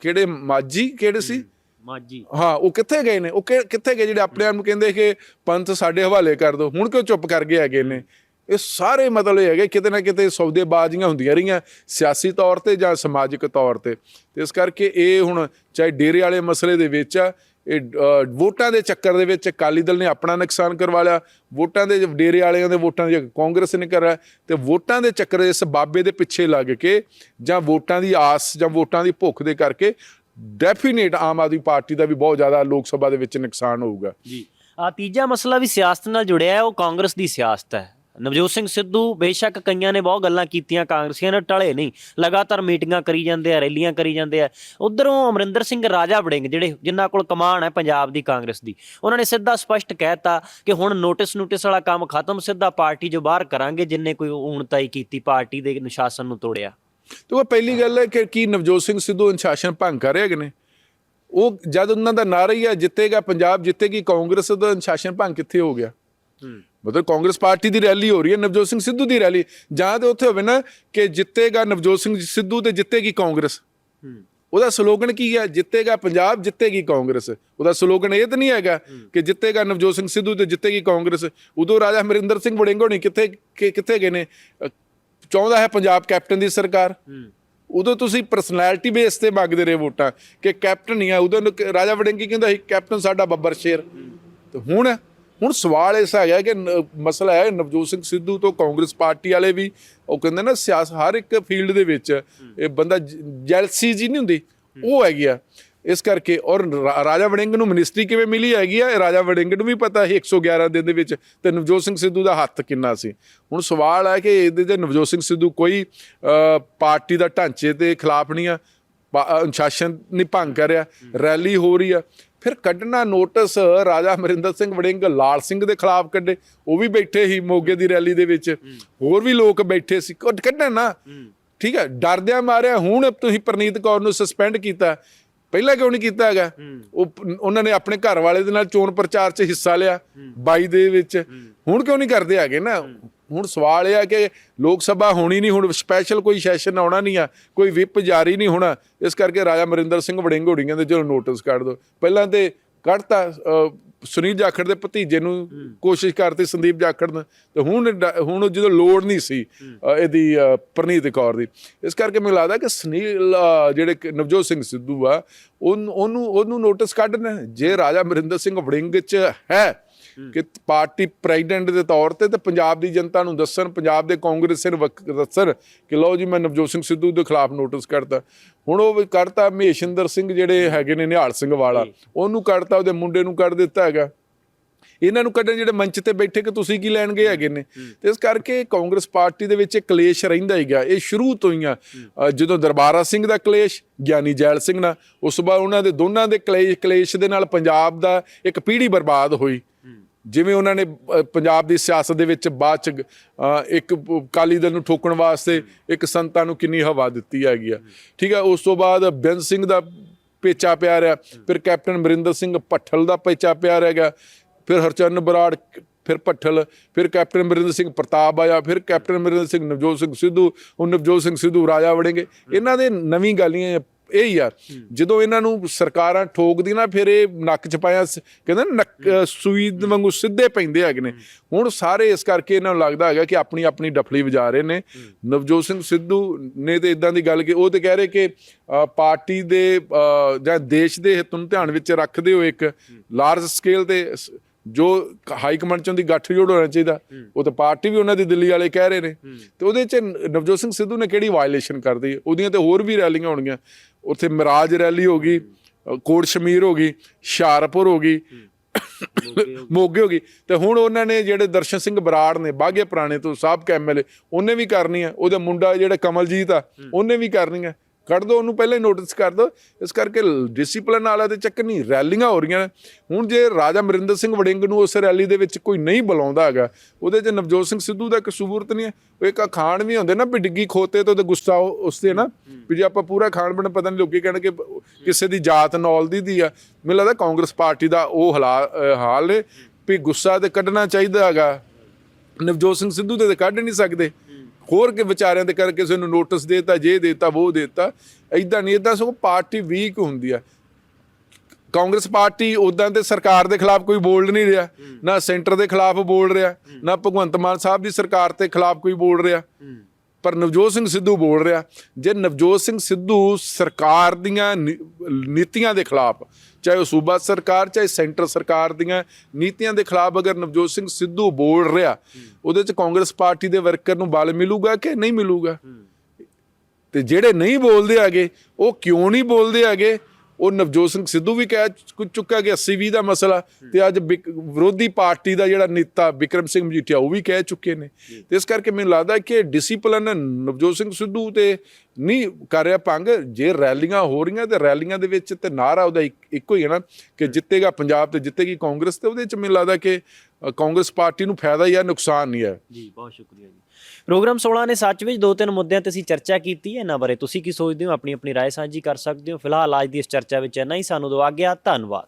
ਕਿਹੜੇ ਮਾਜੀ ਕਿਹੜੇ ਸੀ? ਮਾਜੀ ਹਾਂ ਉਹ ਕਿੱਥੇ ਗਏ ਨੇ? ਉਹ ਕਿੱਥੇ ਗਏ ਜਿਹੜੇ ਆਪਣੇ ਆਪ ਨੂੰ ਕਹਿੰਦੇ ਕਿ ਪੰਥ ਸਾਡੇ ਹਵਾਲੇ ਕਰ ਦਿਓ ਹੁਣ ਕਿਉਂ ਚੁੱਪ ਕਰ ਗਏ ਹੈਗੇ ਨੇ? ਇਹ ਸਾਰੇ ਮਤਲਬ ਇਹ ਹੈਗੇ ਕਿਤੇ ਨਾ ਕਿਤੇ ਸੌਦੇਬਾਜ਼ੀਆਂ ਹੁੰਦੀਆਂ ਰਹੀਆਂ ਸਿਆਸੀ ਤੌਰ ਤੇ ਜਾਂ ਸਮਾਜਿਕ ਤੌਰ ਤੇ। ਤੇ ਇਸ ਕਰਕੇ ਇਹ ਹੁਣ ਚਾਹੇ ਡੇਰੇ ਵਾਲੇ ਮਸਲੇ ਦੇ ਵਿੱਚ ਆ ਇਹ ਵੋਟਾਂ ਦੇ ਚੱਕਰ ਦੇ ਵਿੱਚ ਅਕਾਲੀ ਦਲ ਨੇ ਆਪਣਾ ਨੁਕਸਾਨ ਕਰਵਾ ਲਿਆ। ਵੋਟਾਂ ਦੇ ਡੇਰੇ ਵਾਲਿਆਂ ਦੇ ਵੋਟਾਂ ਦੀ ਕਾਂਗਰਸ ਨੇ ਕਰਿਆ। ਤੇ ਵੋਟਾਂ ਦੇ ਚੱਕਰ ਇਸ ਬਾਬੇ ਦੇ ਪਿੱਛੇ ਲੱਗ ਕੇ ਜਾਂ ਵੋਟਾਂ ਦੀ ਆਸ ਜਾਂ ਵੋਟਾਂ ਦੀ ਭੁੱਖ ਦੇ ਕਰਕੇ ਡੈਫੀਨੇਟ ਆਮ ਆਦਮੀ ਪਾਰਟੀ ਦਾ ਵੀ ਬਹੁਤ ਜ਼ਿਆਦਾ ਲੋਕ ਸਭਾ ਦੇ ਵਿੱਚ ਨੁਕਸਾਨ ਹੋਊਗਾ। ਜੀ। ਆ ਤੀਜਾ ਮਸਲਾ ਵੀ ਸਿਆਸਤ ਨਾਲ ਜੁੜਿਆ ਹੈ, ਉਹ ਕਾਂਗਰਸ ਦੀ ਸਿਆਸਤ ਹੈ। ਨਵਜੋਤ ਸਿੰਘ ਸਿੱਧੂ ਬੇਸ਼ੱਕ ਕਈਆਂ ਨੇ ਬਹੁਤ ਗੱਲਾਂ ਕੀਤੀਆਂ, ਕਾਂਗਰਸੀਆਂ ਨੇ ਟਲੇ ਨਹੀਂ, ਲਗਾਤਾਰ ਮੀਟਿੰਗਾਂ ਕਰੀ ਜਾਂਦੇ ਆ, ਰੈਲੀਆਂ ਕਰੀ ਜਾਂਦੇ ਆ। ਉਧਰੋਂ ਅਮਰਿੰਦਰ ਸਿੰਘ ਰਾਜਾ ਵੜਿੰਗ, ਜਿਹੜੇ ਜਿਨ੍ਹਾਂ ਕੋਲ ਕਮਾਨ ਹੈ ਪੰਜਾਬ ਦੀ, ਕਾਂਗਰਸ ਦੀ, ਉਹਨਾਂ ਨੇ ਸਿੱਧਾ ਸਪਸ਼ਟ ਕਹਿਤਾ ਕਿ ਹੁਣ ਨੋਟਿਸ ਨੋਟਿਸ ਵਾਲਾ ਕੰਮ ਖਤਮ, ਸਿੱਧਾ ਪਾਰਟੀ ਜੋ ਬਾਹਰ ਕਰਾਂਗੇ, ਜਿੰਨੇ ਕੋਈ ਊਣਤਾਈ ਕੀਤੀ ਪਾਰਟੀ ਦੇ ਅਨੁਸ਼ਾਸਨ ਨੂੰ ਤੋੜਿਆ। ਤੇ ਉਹ ਪਹਿਲੀ ਗੱਲ ਹੈ ਕਿ ਕੀ ਨਵਜੋਤ ਸਿੰਘ ਸਿੱਧੂ ਅਨੁਸ਼ਾਸਨ ਭੰਗ ਕਰ ਰਹੇ ਨੇ ਉਹ ਜਦ ਉਹਨਾਂ ਦਾ ਨਾਰਾ ਹੀ ਹੈ ਜਿੱਤੇਗਾ ਪੰਜਾਬ, ਜਿੱਤੇਗੀ ਕਾਂਗਰਸ ਦਾ ਅਨੁਸ਼ਾਸਨ ਭੰਗ ਕਿੱਥੇ ਹੋ ਗਿਆ? ਮਤਲਬ ਕਾਂਗਰਸ ਪਾਰਟੀ ਦੀ ਰੈਲੀ ਹੋ ਰਹੀ ਹੈ ਨਵਜੋਤ ਸਿੰਘ ਸਿੱਧੂ ਦੀ ਰੈਲੀ। ਜਾਂ ਤੇ ਉੱਥੇ ਹੋਵੇ ਨਾ ਕਿ ਜਿੱਤੇਗਾ ਨਵਜੋਤ ਸਿੰਘ ਸਿੱਧੂ ਤੇ ਜਿੱਤੇਗੀ ਕਾਂਗਰਸ। ਉਹਦਾ ਸਲੋਗਨ ਕੀ ਹੈ? ਜਿੱਤੇਗਾ ਪੰਜਾਬ ਜਿੱਤੇਗੀ ਕਾਂਗਰਸ। ਉਹਦਾ ਸਲੋਗਨ ਇਹ ਤਾਂ ਨਹੀਂ ਹੈਗਾ ਕਿ ਜਿੱਤੇਗਾ ਨਵਜੋਤ ਸਿੰਘ ਸਿੱਧੂ ਤੇ ਜਿੱਤੇਗੀ ਕਾਂਗਰਸ। ਉਦੋਂ ਰਾਜਾ ਹਮਰਿੰਦਰ ਸਿੰਘ ਵੜਿੰਗੋ ਨਹੀਂ ਕਿੱਥੇ ਕਿੱਥੇ ਗਏ ਨੇ? ਚਾਹੁੰਦਾ ਹੈ ਪੰਜਾਬ ਕੈਪਟਨ ਦੀ ਸਰਕਾਰ। ਉਦੋਂ ਤੁਸੀਂ ਪਰਸਨੈਲਿਟੀ ਬੇਸ ਤੇ ਮੰਗਦੇ ਰਹੇ ਵੋਟਾਂ ਕਿ ਕੈਪਟਨ ਹੀ ਆ। ਉਦੋਂ ਰਾਜਾ ਵੜਿੰਗੀ ਕਹਿੰਦਾ ਸੀ ਕੈਪਟਨ ਸਾਡਾ ਬੱਬਰ ਸ਼ੇਰ। ਤੇ ਹੁਣ ਹੁਣ ਸਵਾਲ ਇਸ ਹੈਗਾ ਕਿ ਮਸਲਾ ਹੈ, ਨਵਜੋਤ ਸਿੰਘ ਸਿੱਧੂ ਤੋਂ ਕਾਂਗਰਸ ਪਾਰਟੀ ਵਾਲੇ ਵੀ, ਉਹ ਕਹਿੰਦੇ ਨਾ ਸਿਆਸ, ਹਰ ਇੱਕ ਫੀਲਡ ਦੇ ਵਿੱਚ ਇਹ ਬੰਦਾ ਜੈਲਸੀ ਜੀ ਨਹੀਂ ਹੁੰਦੀ, ਉਹ ਹੈਗੀ ਆ। ਇਸ ਕਰਕੇ, ਔਰ ਰਾਜਾ ਵੜਿੰਗ ਨੂੰ ਮਿਨਿਸਟਰੀ ਕਿਵੇਂ ਮਿਲੀ ਹੈਗੀ ਆ ਰਾਜਾ ਵੜਿੰਗ ਨੂੰ ਵੀ ਪਤਾ ਸੀ 111 ਦਿਨ ਦੇ ਵਿੱਚ, ਤੇ ਨਵਜੋਤ ਸਿੰਘ ਸਿੱਧੂ ਦਾ ਹੱਥ ਕਿੰਨਾ ਸੀ। ਹੁਣ ਸਵਾਲ ਹੈ ਕਿ ਇਹਦੇ ਤੇ ਨਵਜੋਤ ਸਿੰਘ ਸਿੱਧੂ ਕੋਈ ਪਾਰਟੀ ਦਾ ਢਾਂਚੇ ਦੇ ਖਿਲਾਫ ਨਹੀਂ ਆ ਪਾ- ਅਨੁਸ਼ਾਸਨ ਨਹੀਂ ਭੰਗ ਕਰ ਰਿਹਾ, ਰੈਲੀ ਹੋ ਰਹੀ ਆ। ਫਿਰ ਕੱਢਣਾ ਨੋਟਿਸ ਰਾਜਾ ਅਮਰਿੰਦਰ ਸਿੰਘ ਵੜਿੰਗ ਲਾਲ ਸਿੰਘ ਦੇ ਖਿਲਾਫ ਕੱਢੇ ਉਹ ਵੀ ਬੈਠੇ ਸੀ ਮੋਗੇ ਦੀ ਰੈਲੀ ਦੇ ਵਿੱਚ। ਹੋਰ ਵੀ ਲੋਕ ਬੈਠੇ ਸੀ ਕੱਢ- ਕੱਢਣ ਨਾ। ਠੀਕ ਹੈ ਡਰਦਿਆਂ ਮਾਰਿਆ ਹੁਣ ਤੁਸੀਂ ਪ੍ਰਨੀਤ ਕੌਰ ਨੂੰ ਸਸਪੈਂਡ ਕੀਤਾ। ਪਹਿਲਾਂ ਕਿਉਂ ਨਹੀਂ ਕੀਤਾ ਹੈਗਾ? ਉਹ ਉਹਨਾਂ ਨੇ ਆਪਣੇ ਘਰ ਵਾਲੇ ਦੇ ਨਾਲ ਚੋਣ ਪ੍ਰਚਾਰ 'ਚ ਹਿੱਸਾ ਲਿਆ 22 ਦੇ ਵਿੱਚ। ਹੁਣ ਕਿਉਂ ਨਹੀਂ ਕਰਦੇ ਹੈਗੇ ਨਾ? ਹੁਣ ਸਵਾਲ ਇਹ ਆ ਕਿ ਲੋਕ ਸਭਾ ਹੋਣੀ ਨਹੀਂ ਹੁਣ ਸਪੈਸ਼ਲ ਕੋਈ ਸੈਸ਼ਨ ਆਉਣਾ ਨਹੀਂ ਆ ਕੋਈ ਵਿਪ ਜਾਰੀ ਨਹੀਂ ਹੋਣਾ ਇਸ ਕਰਕੇ ਰਾਜਾ ਮਰਿੰਦਰ ਸਿੰਘ ਵੜਿੰਗ ਹੋੜੀ ਕਹਿੰਦੇ ਚਲੋ ਨੋਟਿਸ ਕੱਢ ਦਿਓ। ਪਹਿਲਾਂ ਤੇ ਕੱਢਤਾ ਸੁਨੀਲ ਜਾਖੜ ਦੇ ਭਤੀਜੇ ਨੂੰ ਕੋਸ਼ਿਸ਼ ਕਰਤੀ ਸੰਦੀਪ ਜਾਖੜ ਨੇ ਤੇ ਹੁਣ ਹੁਣ ਜਦੋਂ ਲੋੜ ਨਹੀਂ ਸੀ ਇਹਦੀ ਪ੍ਰਨੀਤ ਕੌਰ ਦੀ। ਇਸ ਕਰਕੇ ਮੈਨੂੰ ਲੱਗਦਾ ਕਿ ਸੁਨੀਲ ਜਿਹੜੇ ਨਵਜੋਤ ਸਿੰਘ ਸਿੱਧੂ ਆ ਉਹਨੂੰ ਉਹਨੂੰ ਨੋਟਿਸ ਕੱਢਣਾ ਜੇ ਰਾਜਾ ਮਰਿੰਦਰ ਸਿੰਘ ਵੜਿੰਗ ਚ ਹੈ ਕਿ ਪਾਰਟੀ ਪ੍ਰੈਜ਼ੀਡੈਂਟ ਦੇ ਤੌਰ ਤੇ ਤੇ ਪੰਜਾਬ ਦੀ ਜਨਤਾ ਨੂੰ ਦੱਸਣ ਪੰਜਾਬ ਦੇ ਕਾਂਗਰਸ ਨੂੰ ਵਕ- ਦੱਸਣ ਕਿ ਲਓ ਜੀ ਮੈਂ ਨਵਜੋਤ ਸਿੰਘ ਸਿੱਧੂ ਦੇ ਖਿਲਾਫ ਨੋਟਿਸ ਕੱਢਤਾ। ਹੁਣ ਉਹ ਵੀ ਕੱਢਤਾ ਮਹੇਸ਼ਿੰਦਰ ਸਿੰਘ ਜਿਹੜੇ ਹੈਗੇ ਨੇ ਨਿਹਾਲ ਸਿੰਘ ਵਾਲਾ। ਉਹਨੂੰ ਕੱਢਤਾ ਉਹਦੇ ਮੁੰਡੇ ਨੂੰ ਕੱਢ ਦਿੱਤਾ ਹੈਗਾ। ਇਹਨਾਂ ਨੂੰ ਕੱਢਣ ਜਿਹੜੇ ਮੰਚ ਤੇ ਬੈਠੇ ਕਿ ਤੁਸੀਂ ਕੀ ਲੈਣ ਗਏ ਹੈਗੇ ਨੇ। ਤੇ ਇਸ ਕਰਕੇ ਕਾਂਗਰਸ ਪਾਰਟੀ ਦੇ ਵਿੱਚ ਕਲੇਸ਼ ਰਹਿੰਦਾ ਹੀਗਾ ਇਹ ਸ਼ੁਰੂ ਤੋਂ ਹੀ ਆ। ਜਦੋਂ ਦਰਬਾਰਾ ਸਿੰਘ ਦਾ ਕਲੇਸ਼ ਗਿਆਨੀ ਜੈਲ ਸਿੰਘ ਨਾਲ ਉਸ ਤੋਂ ਬਾਅਦ ਉਹਨਾਂ ਦੇ ਦੋਨਾਂ ਦੇ ਕਲੇਸ਼ ਕਲੇਸ਼ ਦੇ ਨਾਲ ਪੰਜਾਬ ਦਾ ਇੱਕ ਪੀੜ੍ਹੀ ਬਰਬਾਦ ਹੋਈ। ਜਿਵੇਂ ਉਹਨਾਂ ਨੇ ਪੰਜਾਬ ਦੀ ਸਿਆਸਤ ਦੇ ਵਿੱਚ ਬਾਅਦ ਚ ਇੱਕ ਪ- ਅਕਾਲੀ ਦਲ ਨੂੰ ਠੋਕਣ ਵਾਸਤੇ ਇੱਕ ਸੰਤਾਂ ਨੂੰ ਕਿੰਨੀ ਹਵਾ ਦਿੱਤੀ ਹੈਗੀ ਆ। ਠੀਕ ਹੈ ਉਸ ਤੋਂ ਬਾਅਦ ਬੇਅੰਤ ਸਿੰਘ ਦਾ ਪੇਚਾ ਪਿਆ ਰਿਹਾ, ਫਿਰ ਕੈਪਟਨ ਅਮਰਿੰਦਰ ਸਿੰਘ ਭੱਠਲ ਦਾ ਪੇਚਾ ਪਿਆ ਰਹੇਗਾ ਫਿਰ ਹਰਚਰਨ ਬਰਾੜ, ਫਿਰ ਭੱਠਲ, ਫਿਰ ਕੈਪਟਨ ਅਮਰਿੰਦਰ ਸਿੰਘ ਪ੍ਰਤਾਪ ਆਇਆ, ਫਿਰ ਕੈਪਟਨ ਅਮਰਿੰਦਰ ਸਿੰਘ ਨਵਜੋਤ ਸਿੰਘ ਸਿੱਧੂ ਉਹ ਨਵਜੋਤ ਸਿੰਘ ਸਿੱਧੂ ਰਾਜਾ ਵੜेंगे ਇਹਨਾਂ ਦੇ ਨਵੀਂ ਗਾਲੀਆਂ ਇਹ ਹੀ ਆ ਜਦੋਂ ਇਹਨਾਂ ਨੂੰ ਸਰਕਾਰਾਂ ਠੋਕਦੀ ਨਾ ਫਿਰ ਇਹ ਨੱਕ ਚ ਪਾਇਆ ਕਹਿੰਦੇ ਨਾ ਸੂਈ ਵਾਂਗੂ ਸਿੱਧੇ ਪੈਂਦੇ ਹੈਗੇ ਨੇ। ਹੁਣ ਸਾਰੇ ਇਸ ਕਰਕੇ ਇਹਨਾਂ ਨੂੰ ਲੱਗਦਾ ਹੈਗਾ ਕਿ ਆਪਣੀ ਆਪਣੀ ਡਫਲੀ ਵਜਾ ਰਹੇ ਨੇ। ਨਵਜੋਤ ਸਿੰਘ ਸਿੱਧੂ ਨੇ ਤੇ ਇਦਾਂ ਦੀ ਗੱਲ ਕਿ ਉਹ ਤੇ ਕਹਿ ਰਹੇ ਕਿ ਅ, ਪਾਰਟੀ ਦੇ ਅ, ਜਾਂ ਦੇਸ਼ ਦੇ ਹਿੱਤ ਨੂੰ ਧਿਆਨ ਵਿੱਚ ਰੱਖਦੇ ਹੋਏ ਇੱਕ ਲਾਰਜ ਸਕੇਲ ਤੇ ਜੋ ਹਾਈ ਕਮਾਂਡ ਚੋਂ ਦੀ ਗੱਠ ਜੋੜ ਹੋਣਾ ਚਾਹੀਦਾ। ਉਹ ਤਾਂ ਪਾਰਟੀ ਵੀ ਉਹਨਾਂ ਦੀ ਦਿੱਲੀ ਵਾਲੇ ਕਹਿ ਰਹੇ ਨੇ। ਤੇ ਉਹਦੇ ਚ ਨਵਜੋਤ ਸਿੰਘ ਸਿੱਧੂ ਨੇ ਕਿਹੜੀ ਵਾਇਲੇਸ਼ਨ ਕਰਦੀ ਉਹਦੀਆਂ ਤੇ ਹੋਰ ਵੀ ਰੈਲੀਆਂ ਹੋਣਗੀਆਂ। ਉੱਥੇ ਮਿਰਾਜ ਰੈਲੀ ਹੋ ਗਈ ਕੋਟ ਸ਼ਮੀਰ ਹੋ ਗਈ ਹੁਸ਼ਿਆਰਪੁਰ ਹੋ ਗਈ [coughs] ਮੋਗੇ ਹੋ ਗਈ। ਤੇ ਹੁਣ ਉਹਨਾਂ ਨੇ ਜਿਹੜੇ ਦਰਸ਼ਨ ਸਿੰਘ ਬਰਾੜ ਨੇ ਬਾਗੇ ਪੁਰਾਣੇ ਤੋਂ ਸਾਬਕਾ ਐਮਐਲਏ ਉਹਨੇ ਵੀ ਕਰਨੀ ਆ। ਉਹਦਾ ਮੁੰਡਾ ਜਿਹੜਾ ਕਮਲਜੀਤ ਆ ਉਹਨੇ ਵੀ ਕਰਨੀ ਆ। ਕੱਢ ਦੋ, ਉਹਨੂੰ ਪਹਿਲਾਂ ਹੀ ਨੋਟਿਸ ਕਰ ਦੋ। ਇਸ ਕਰਕੇ ਡਿਸਪਲਿਨ ਵਾਲਾ ਤੇ ਚੱਕਰ ਨਹੀਂ, ਰੈਲੀਆਂ ਹੋ ਰਹੀਆਂ ਹੁਣ ਜੇ ਰਾਜਾ ਮਰਿੰਦਰ ਸਿੰਘ ਵੜਿੰਗ ਨੂੰ ਉਸ ਰੈਲੀ ਦੇ ਵਿੱਚ ਕੋਈ ਨਹੀਂ ਬੁਲਾਉਂਦਾ ਹੈਗਾ, ਉਹਦੇ 'ਚ ਨਵਜੋਤ ਸਿੰਘ ਸਿੱਧੂ ਦਾ ਕਸੂਰ ਤਾਂ ਨਹੀਂ ਹੈ। ਉਹ ਇੱਕ ਅਖਾਣ ਵੀ ਹੁੰਦੇ ਨਾ, ਵੀ ਡਿੱਗੀ ਖੋਤੇ ਤੋਂ ਤੇ ਗੁੱਸਾ ਉਹ- ਉਸ ਤੇ ਨਾ, ਵੀ ਜੇ ਆਪਾਂ ਪੂਰਾ ਖਾਣ ਬਣ, ਪਤਾ ਨਹੀਂ ਲੋਕੀ ਕਹਿਣਗੇ, ਕਿਸੇ ਦੀ ਜਾਤ ਨੌਲਦੀ ਦੀ ਆ। ਮੈਨੂੰ ਲੱਗਦਾ ਕਾਂਗਰਸ ਪਾਰਟੀ ਦਾ ਉਹ ਹਾਲਾ- ਹਾਲ ਨੇ, ਵੀ ਗੁੱਸਾ ਤੇ ਕੱਢਣਾ ਚਾਹੀਦਾ ਹੈਗਾ। ਨਵਜੋਤ ਸਿੰਘ ਸਿੱਧੂ ਤੇ ਤਾਂ ਕੱਢ ਨਹੀਂ ਸਕਦੇ। ਹੋਰ ਕਿ ਵਿਚਾਰਿਆਂ ਦੇ ਕਰ ਕਿਸੇ ਨੂੰ ਨੋਟਿਸ ਦੇਤਾ ਜੇ ਦੇਤਾ ਉਹ ਦੇਤਾ ਐਦਾਂ ਨਹੀਂ ਐਦਾਂ ਸਗੋਂ ਪਾਰਟੀ ਵੀਕ ਹੁੰਦੀ ਆ। ਕਾਂਗਰਸ ਪਾਰਟੀ ਉਦਾਂ ਤੇ ਸਰਕਾਰ ਦੇ ਖਿਲਾਫ ਕੋਈ ਬੋਲ ਨਹੀਂ ਰਿਹਾ ਨਾ ਸੈਂਟਰ ਦੇ ਖਿਲਾਫ ਬੋਲ ਰਿਹਾ ਨਾ ਭਗਵੰਤ ਮਾਨ ਸਾਹਿਬ ਦੀ ਸਰਕਾਰ ਤੇ ਖਿਲਾਫ ਕੋਈ ਬੋਲ ਰਿਹਾ। ਪਰ ਨਵਜੋਤ ਸਿੰਘ ਸਿੱਧੂ ਬੋਲ ਰਿਹਾ। ਜੇ ਨਵਜੋਤ ਸਿੰਘ ਸਿੱਧੂ ਸਰਕਾਰ ਦੀਆਂ ਨੀਤੀਆਂ ਦੇ ਖਿਲਾਫ ਚਾਹੇ ਉਹ ਸੂਬਾ ਸਰਕਾਰ ਚਾਹੇ ਸੈਂਟਰ ਸਰਕਾਰ ਦੀਆਂ ਨੀਤੀਆਂ ਦੇ ਖਿਲਾਫ ਅਗਰ ਨਵਜੋਤ ਸਿੰਘ ਸਿੱਧੂ ਬੋਲ ਰਿਹਾ ਉਹਦੇ ਚ ਕਾਂਗਰਸ ਪਾਰਟੀ ਦੇ ਵਰਕਰ ਨੂੰ ਬਲ ਮਿਲੂਗਾ ਕਿ ਨਹੀਂ ਮਿਲੂਗਾ? ਤੇ ਜਿਹੜੇ ਨਹੀਂ ਬੋਲਦੇ ਹੈਗੇ ਉਹ ਕਿਉਂ ਨਹੀਂ ਬੋਲਦੇ ਹੈਗੇ? ਉਹ ਨਵਜੋਤ ਸਿੰਘ ਸਿੱਧੂ ਵੀ ਕਹਿ ਚੁੱਕਾ ਕਿ 80 20 ਦਾ ਮਸਲਾ ਤੇ ਅੱਜ ਵਿਰੋਧੀ ਪਾਰਟੀ ਦਾ ਜਿਹੜਾ ਨੇਤਾ ਵਿਕਰਮ ਸਿੰਘ ਮਜੀਠੀਆ ਉਹ ਵੀ ਕਹਿ ਚੁੱਕੇ ਨੇ। ਤੇ ਇਸ ਕਰਕੇ ਮੈਨੂੰ ਲੱਗਦਾ ਕਿ ਡਿਸਪਲਿਨ ਨਵਜੋਤ ਸਿੰਘ ਸਿੱਧੂ ਤੇ ਨਹੀਂ ਕਰ ਰਿਹਾ ਭੰਗ ਜੇ ਰੈਲੀਆਂ ਹੋ ਰਹੀਆਂ ਤੇ ਰੈਲੀਆਂ ਦੇ ਵਿੱਚ ਤੇ ਨਾਰਾ ਉਹਦਾ ਇੱਕ- ਹੀ ਹੈ ਨਾ ਕਿ ਜਿੱਤੇਗਾ ਪੰਜਾਬ ਤੇ ਜਿੱਤੇਗੀ ਕਾਂਗਰਸ ਤੇ ਉਹਦੇ ਚ ਮੈਨੂੰ ਲੱਗਦਾ ਕਿ ਕਾਂਗਰਸ ਪਾਰਟੀ ਨੂੰ ਫਾਇਦਾ ਹੀ ਹੈ ਨੁਕਸਾਨ ਨਹੀਂ ਹੈ। ਜੀ ਬਹੁਤ ਸ਼ੁਕਰੀਆ ਜੀ। ਪ੍ਰੋਗਰਾਮ 16 ਨੇ ਸੱਚ ਵਿੱਚ ਦੋ ਤਿੰਨ ਮੁੱਦਿਆਂ ਤੇ ਅਸੀਂ ਚਰਚਾ ਕੀਤੀ ਹੈ ਇਹਨਾਂ ਬਾਰੇ ਤੁਸੀਂ ਕੀ ਸੋਚਦੇ ਹੋ ਆਪਣੀ ਆਪਣੀ رائے ਸਾਂਝੀ ਕਰ ਸਕਦੇ ਹੋ ਫਿਲਹਾਲ ਅੱਜ ਦੀ ਇਸ ਚਰਚਾ ਵਿੱਚ ਇੰਨਾ ਹੀ ਸਾਨੂੰ ਦਿਓ ਆਗਿਆ ਧੰਨਵਾਦ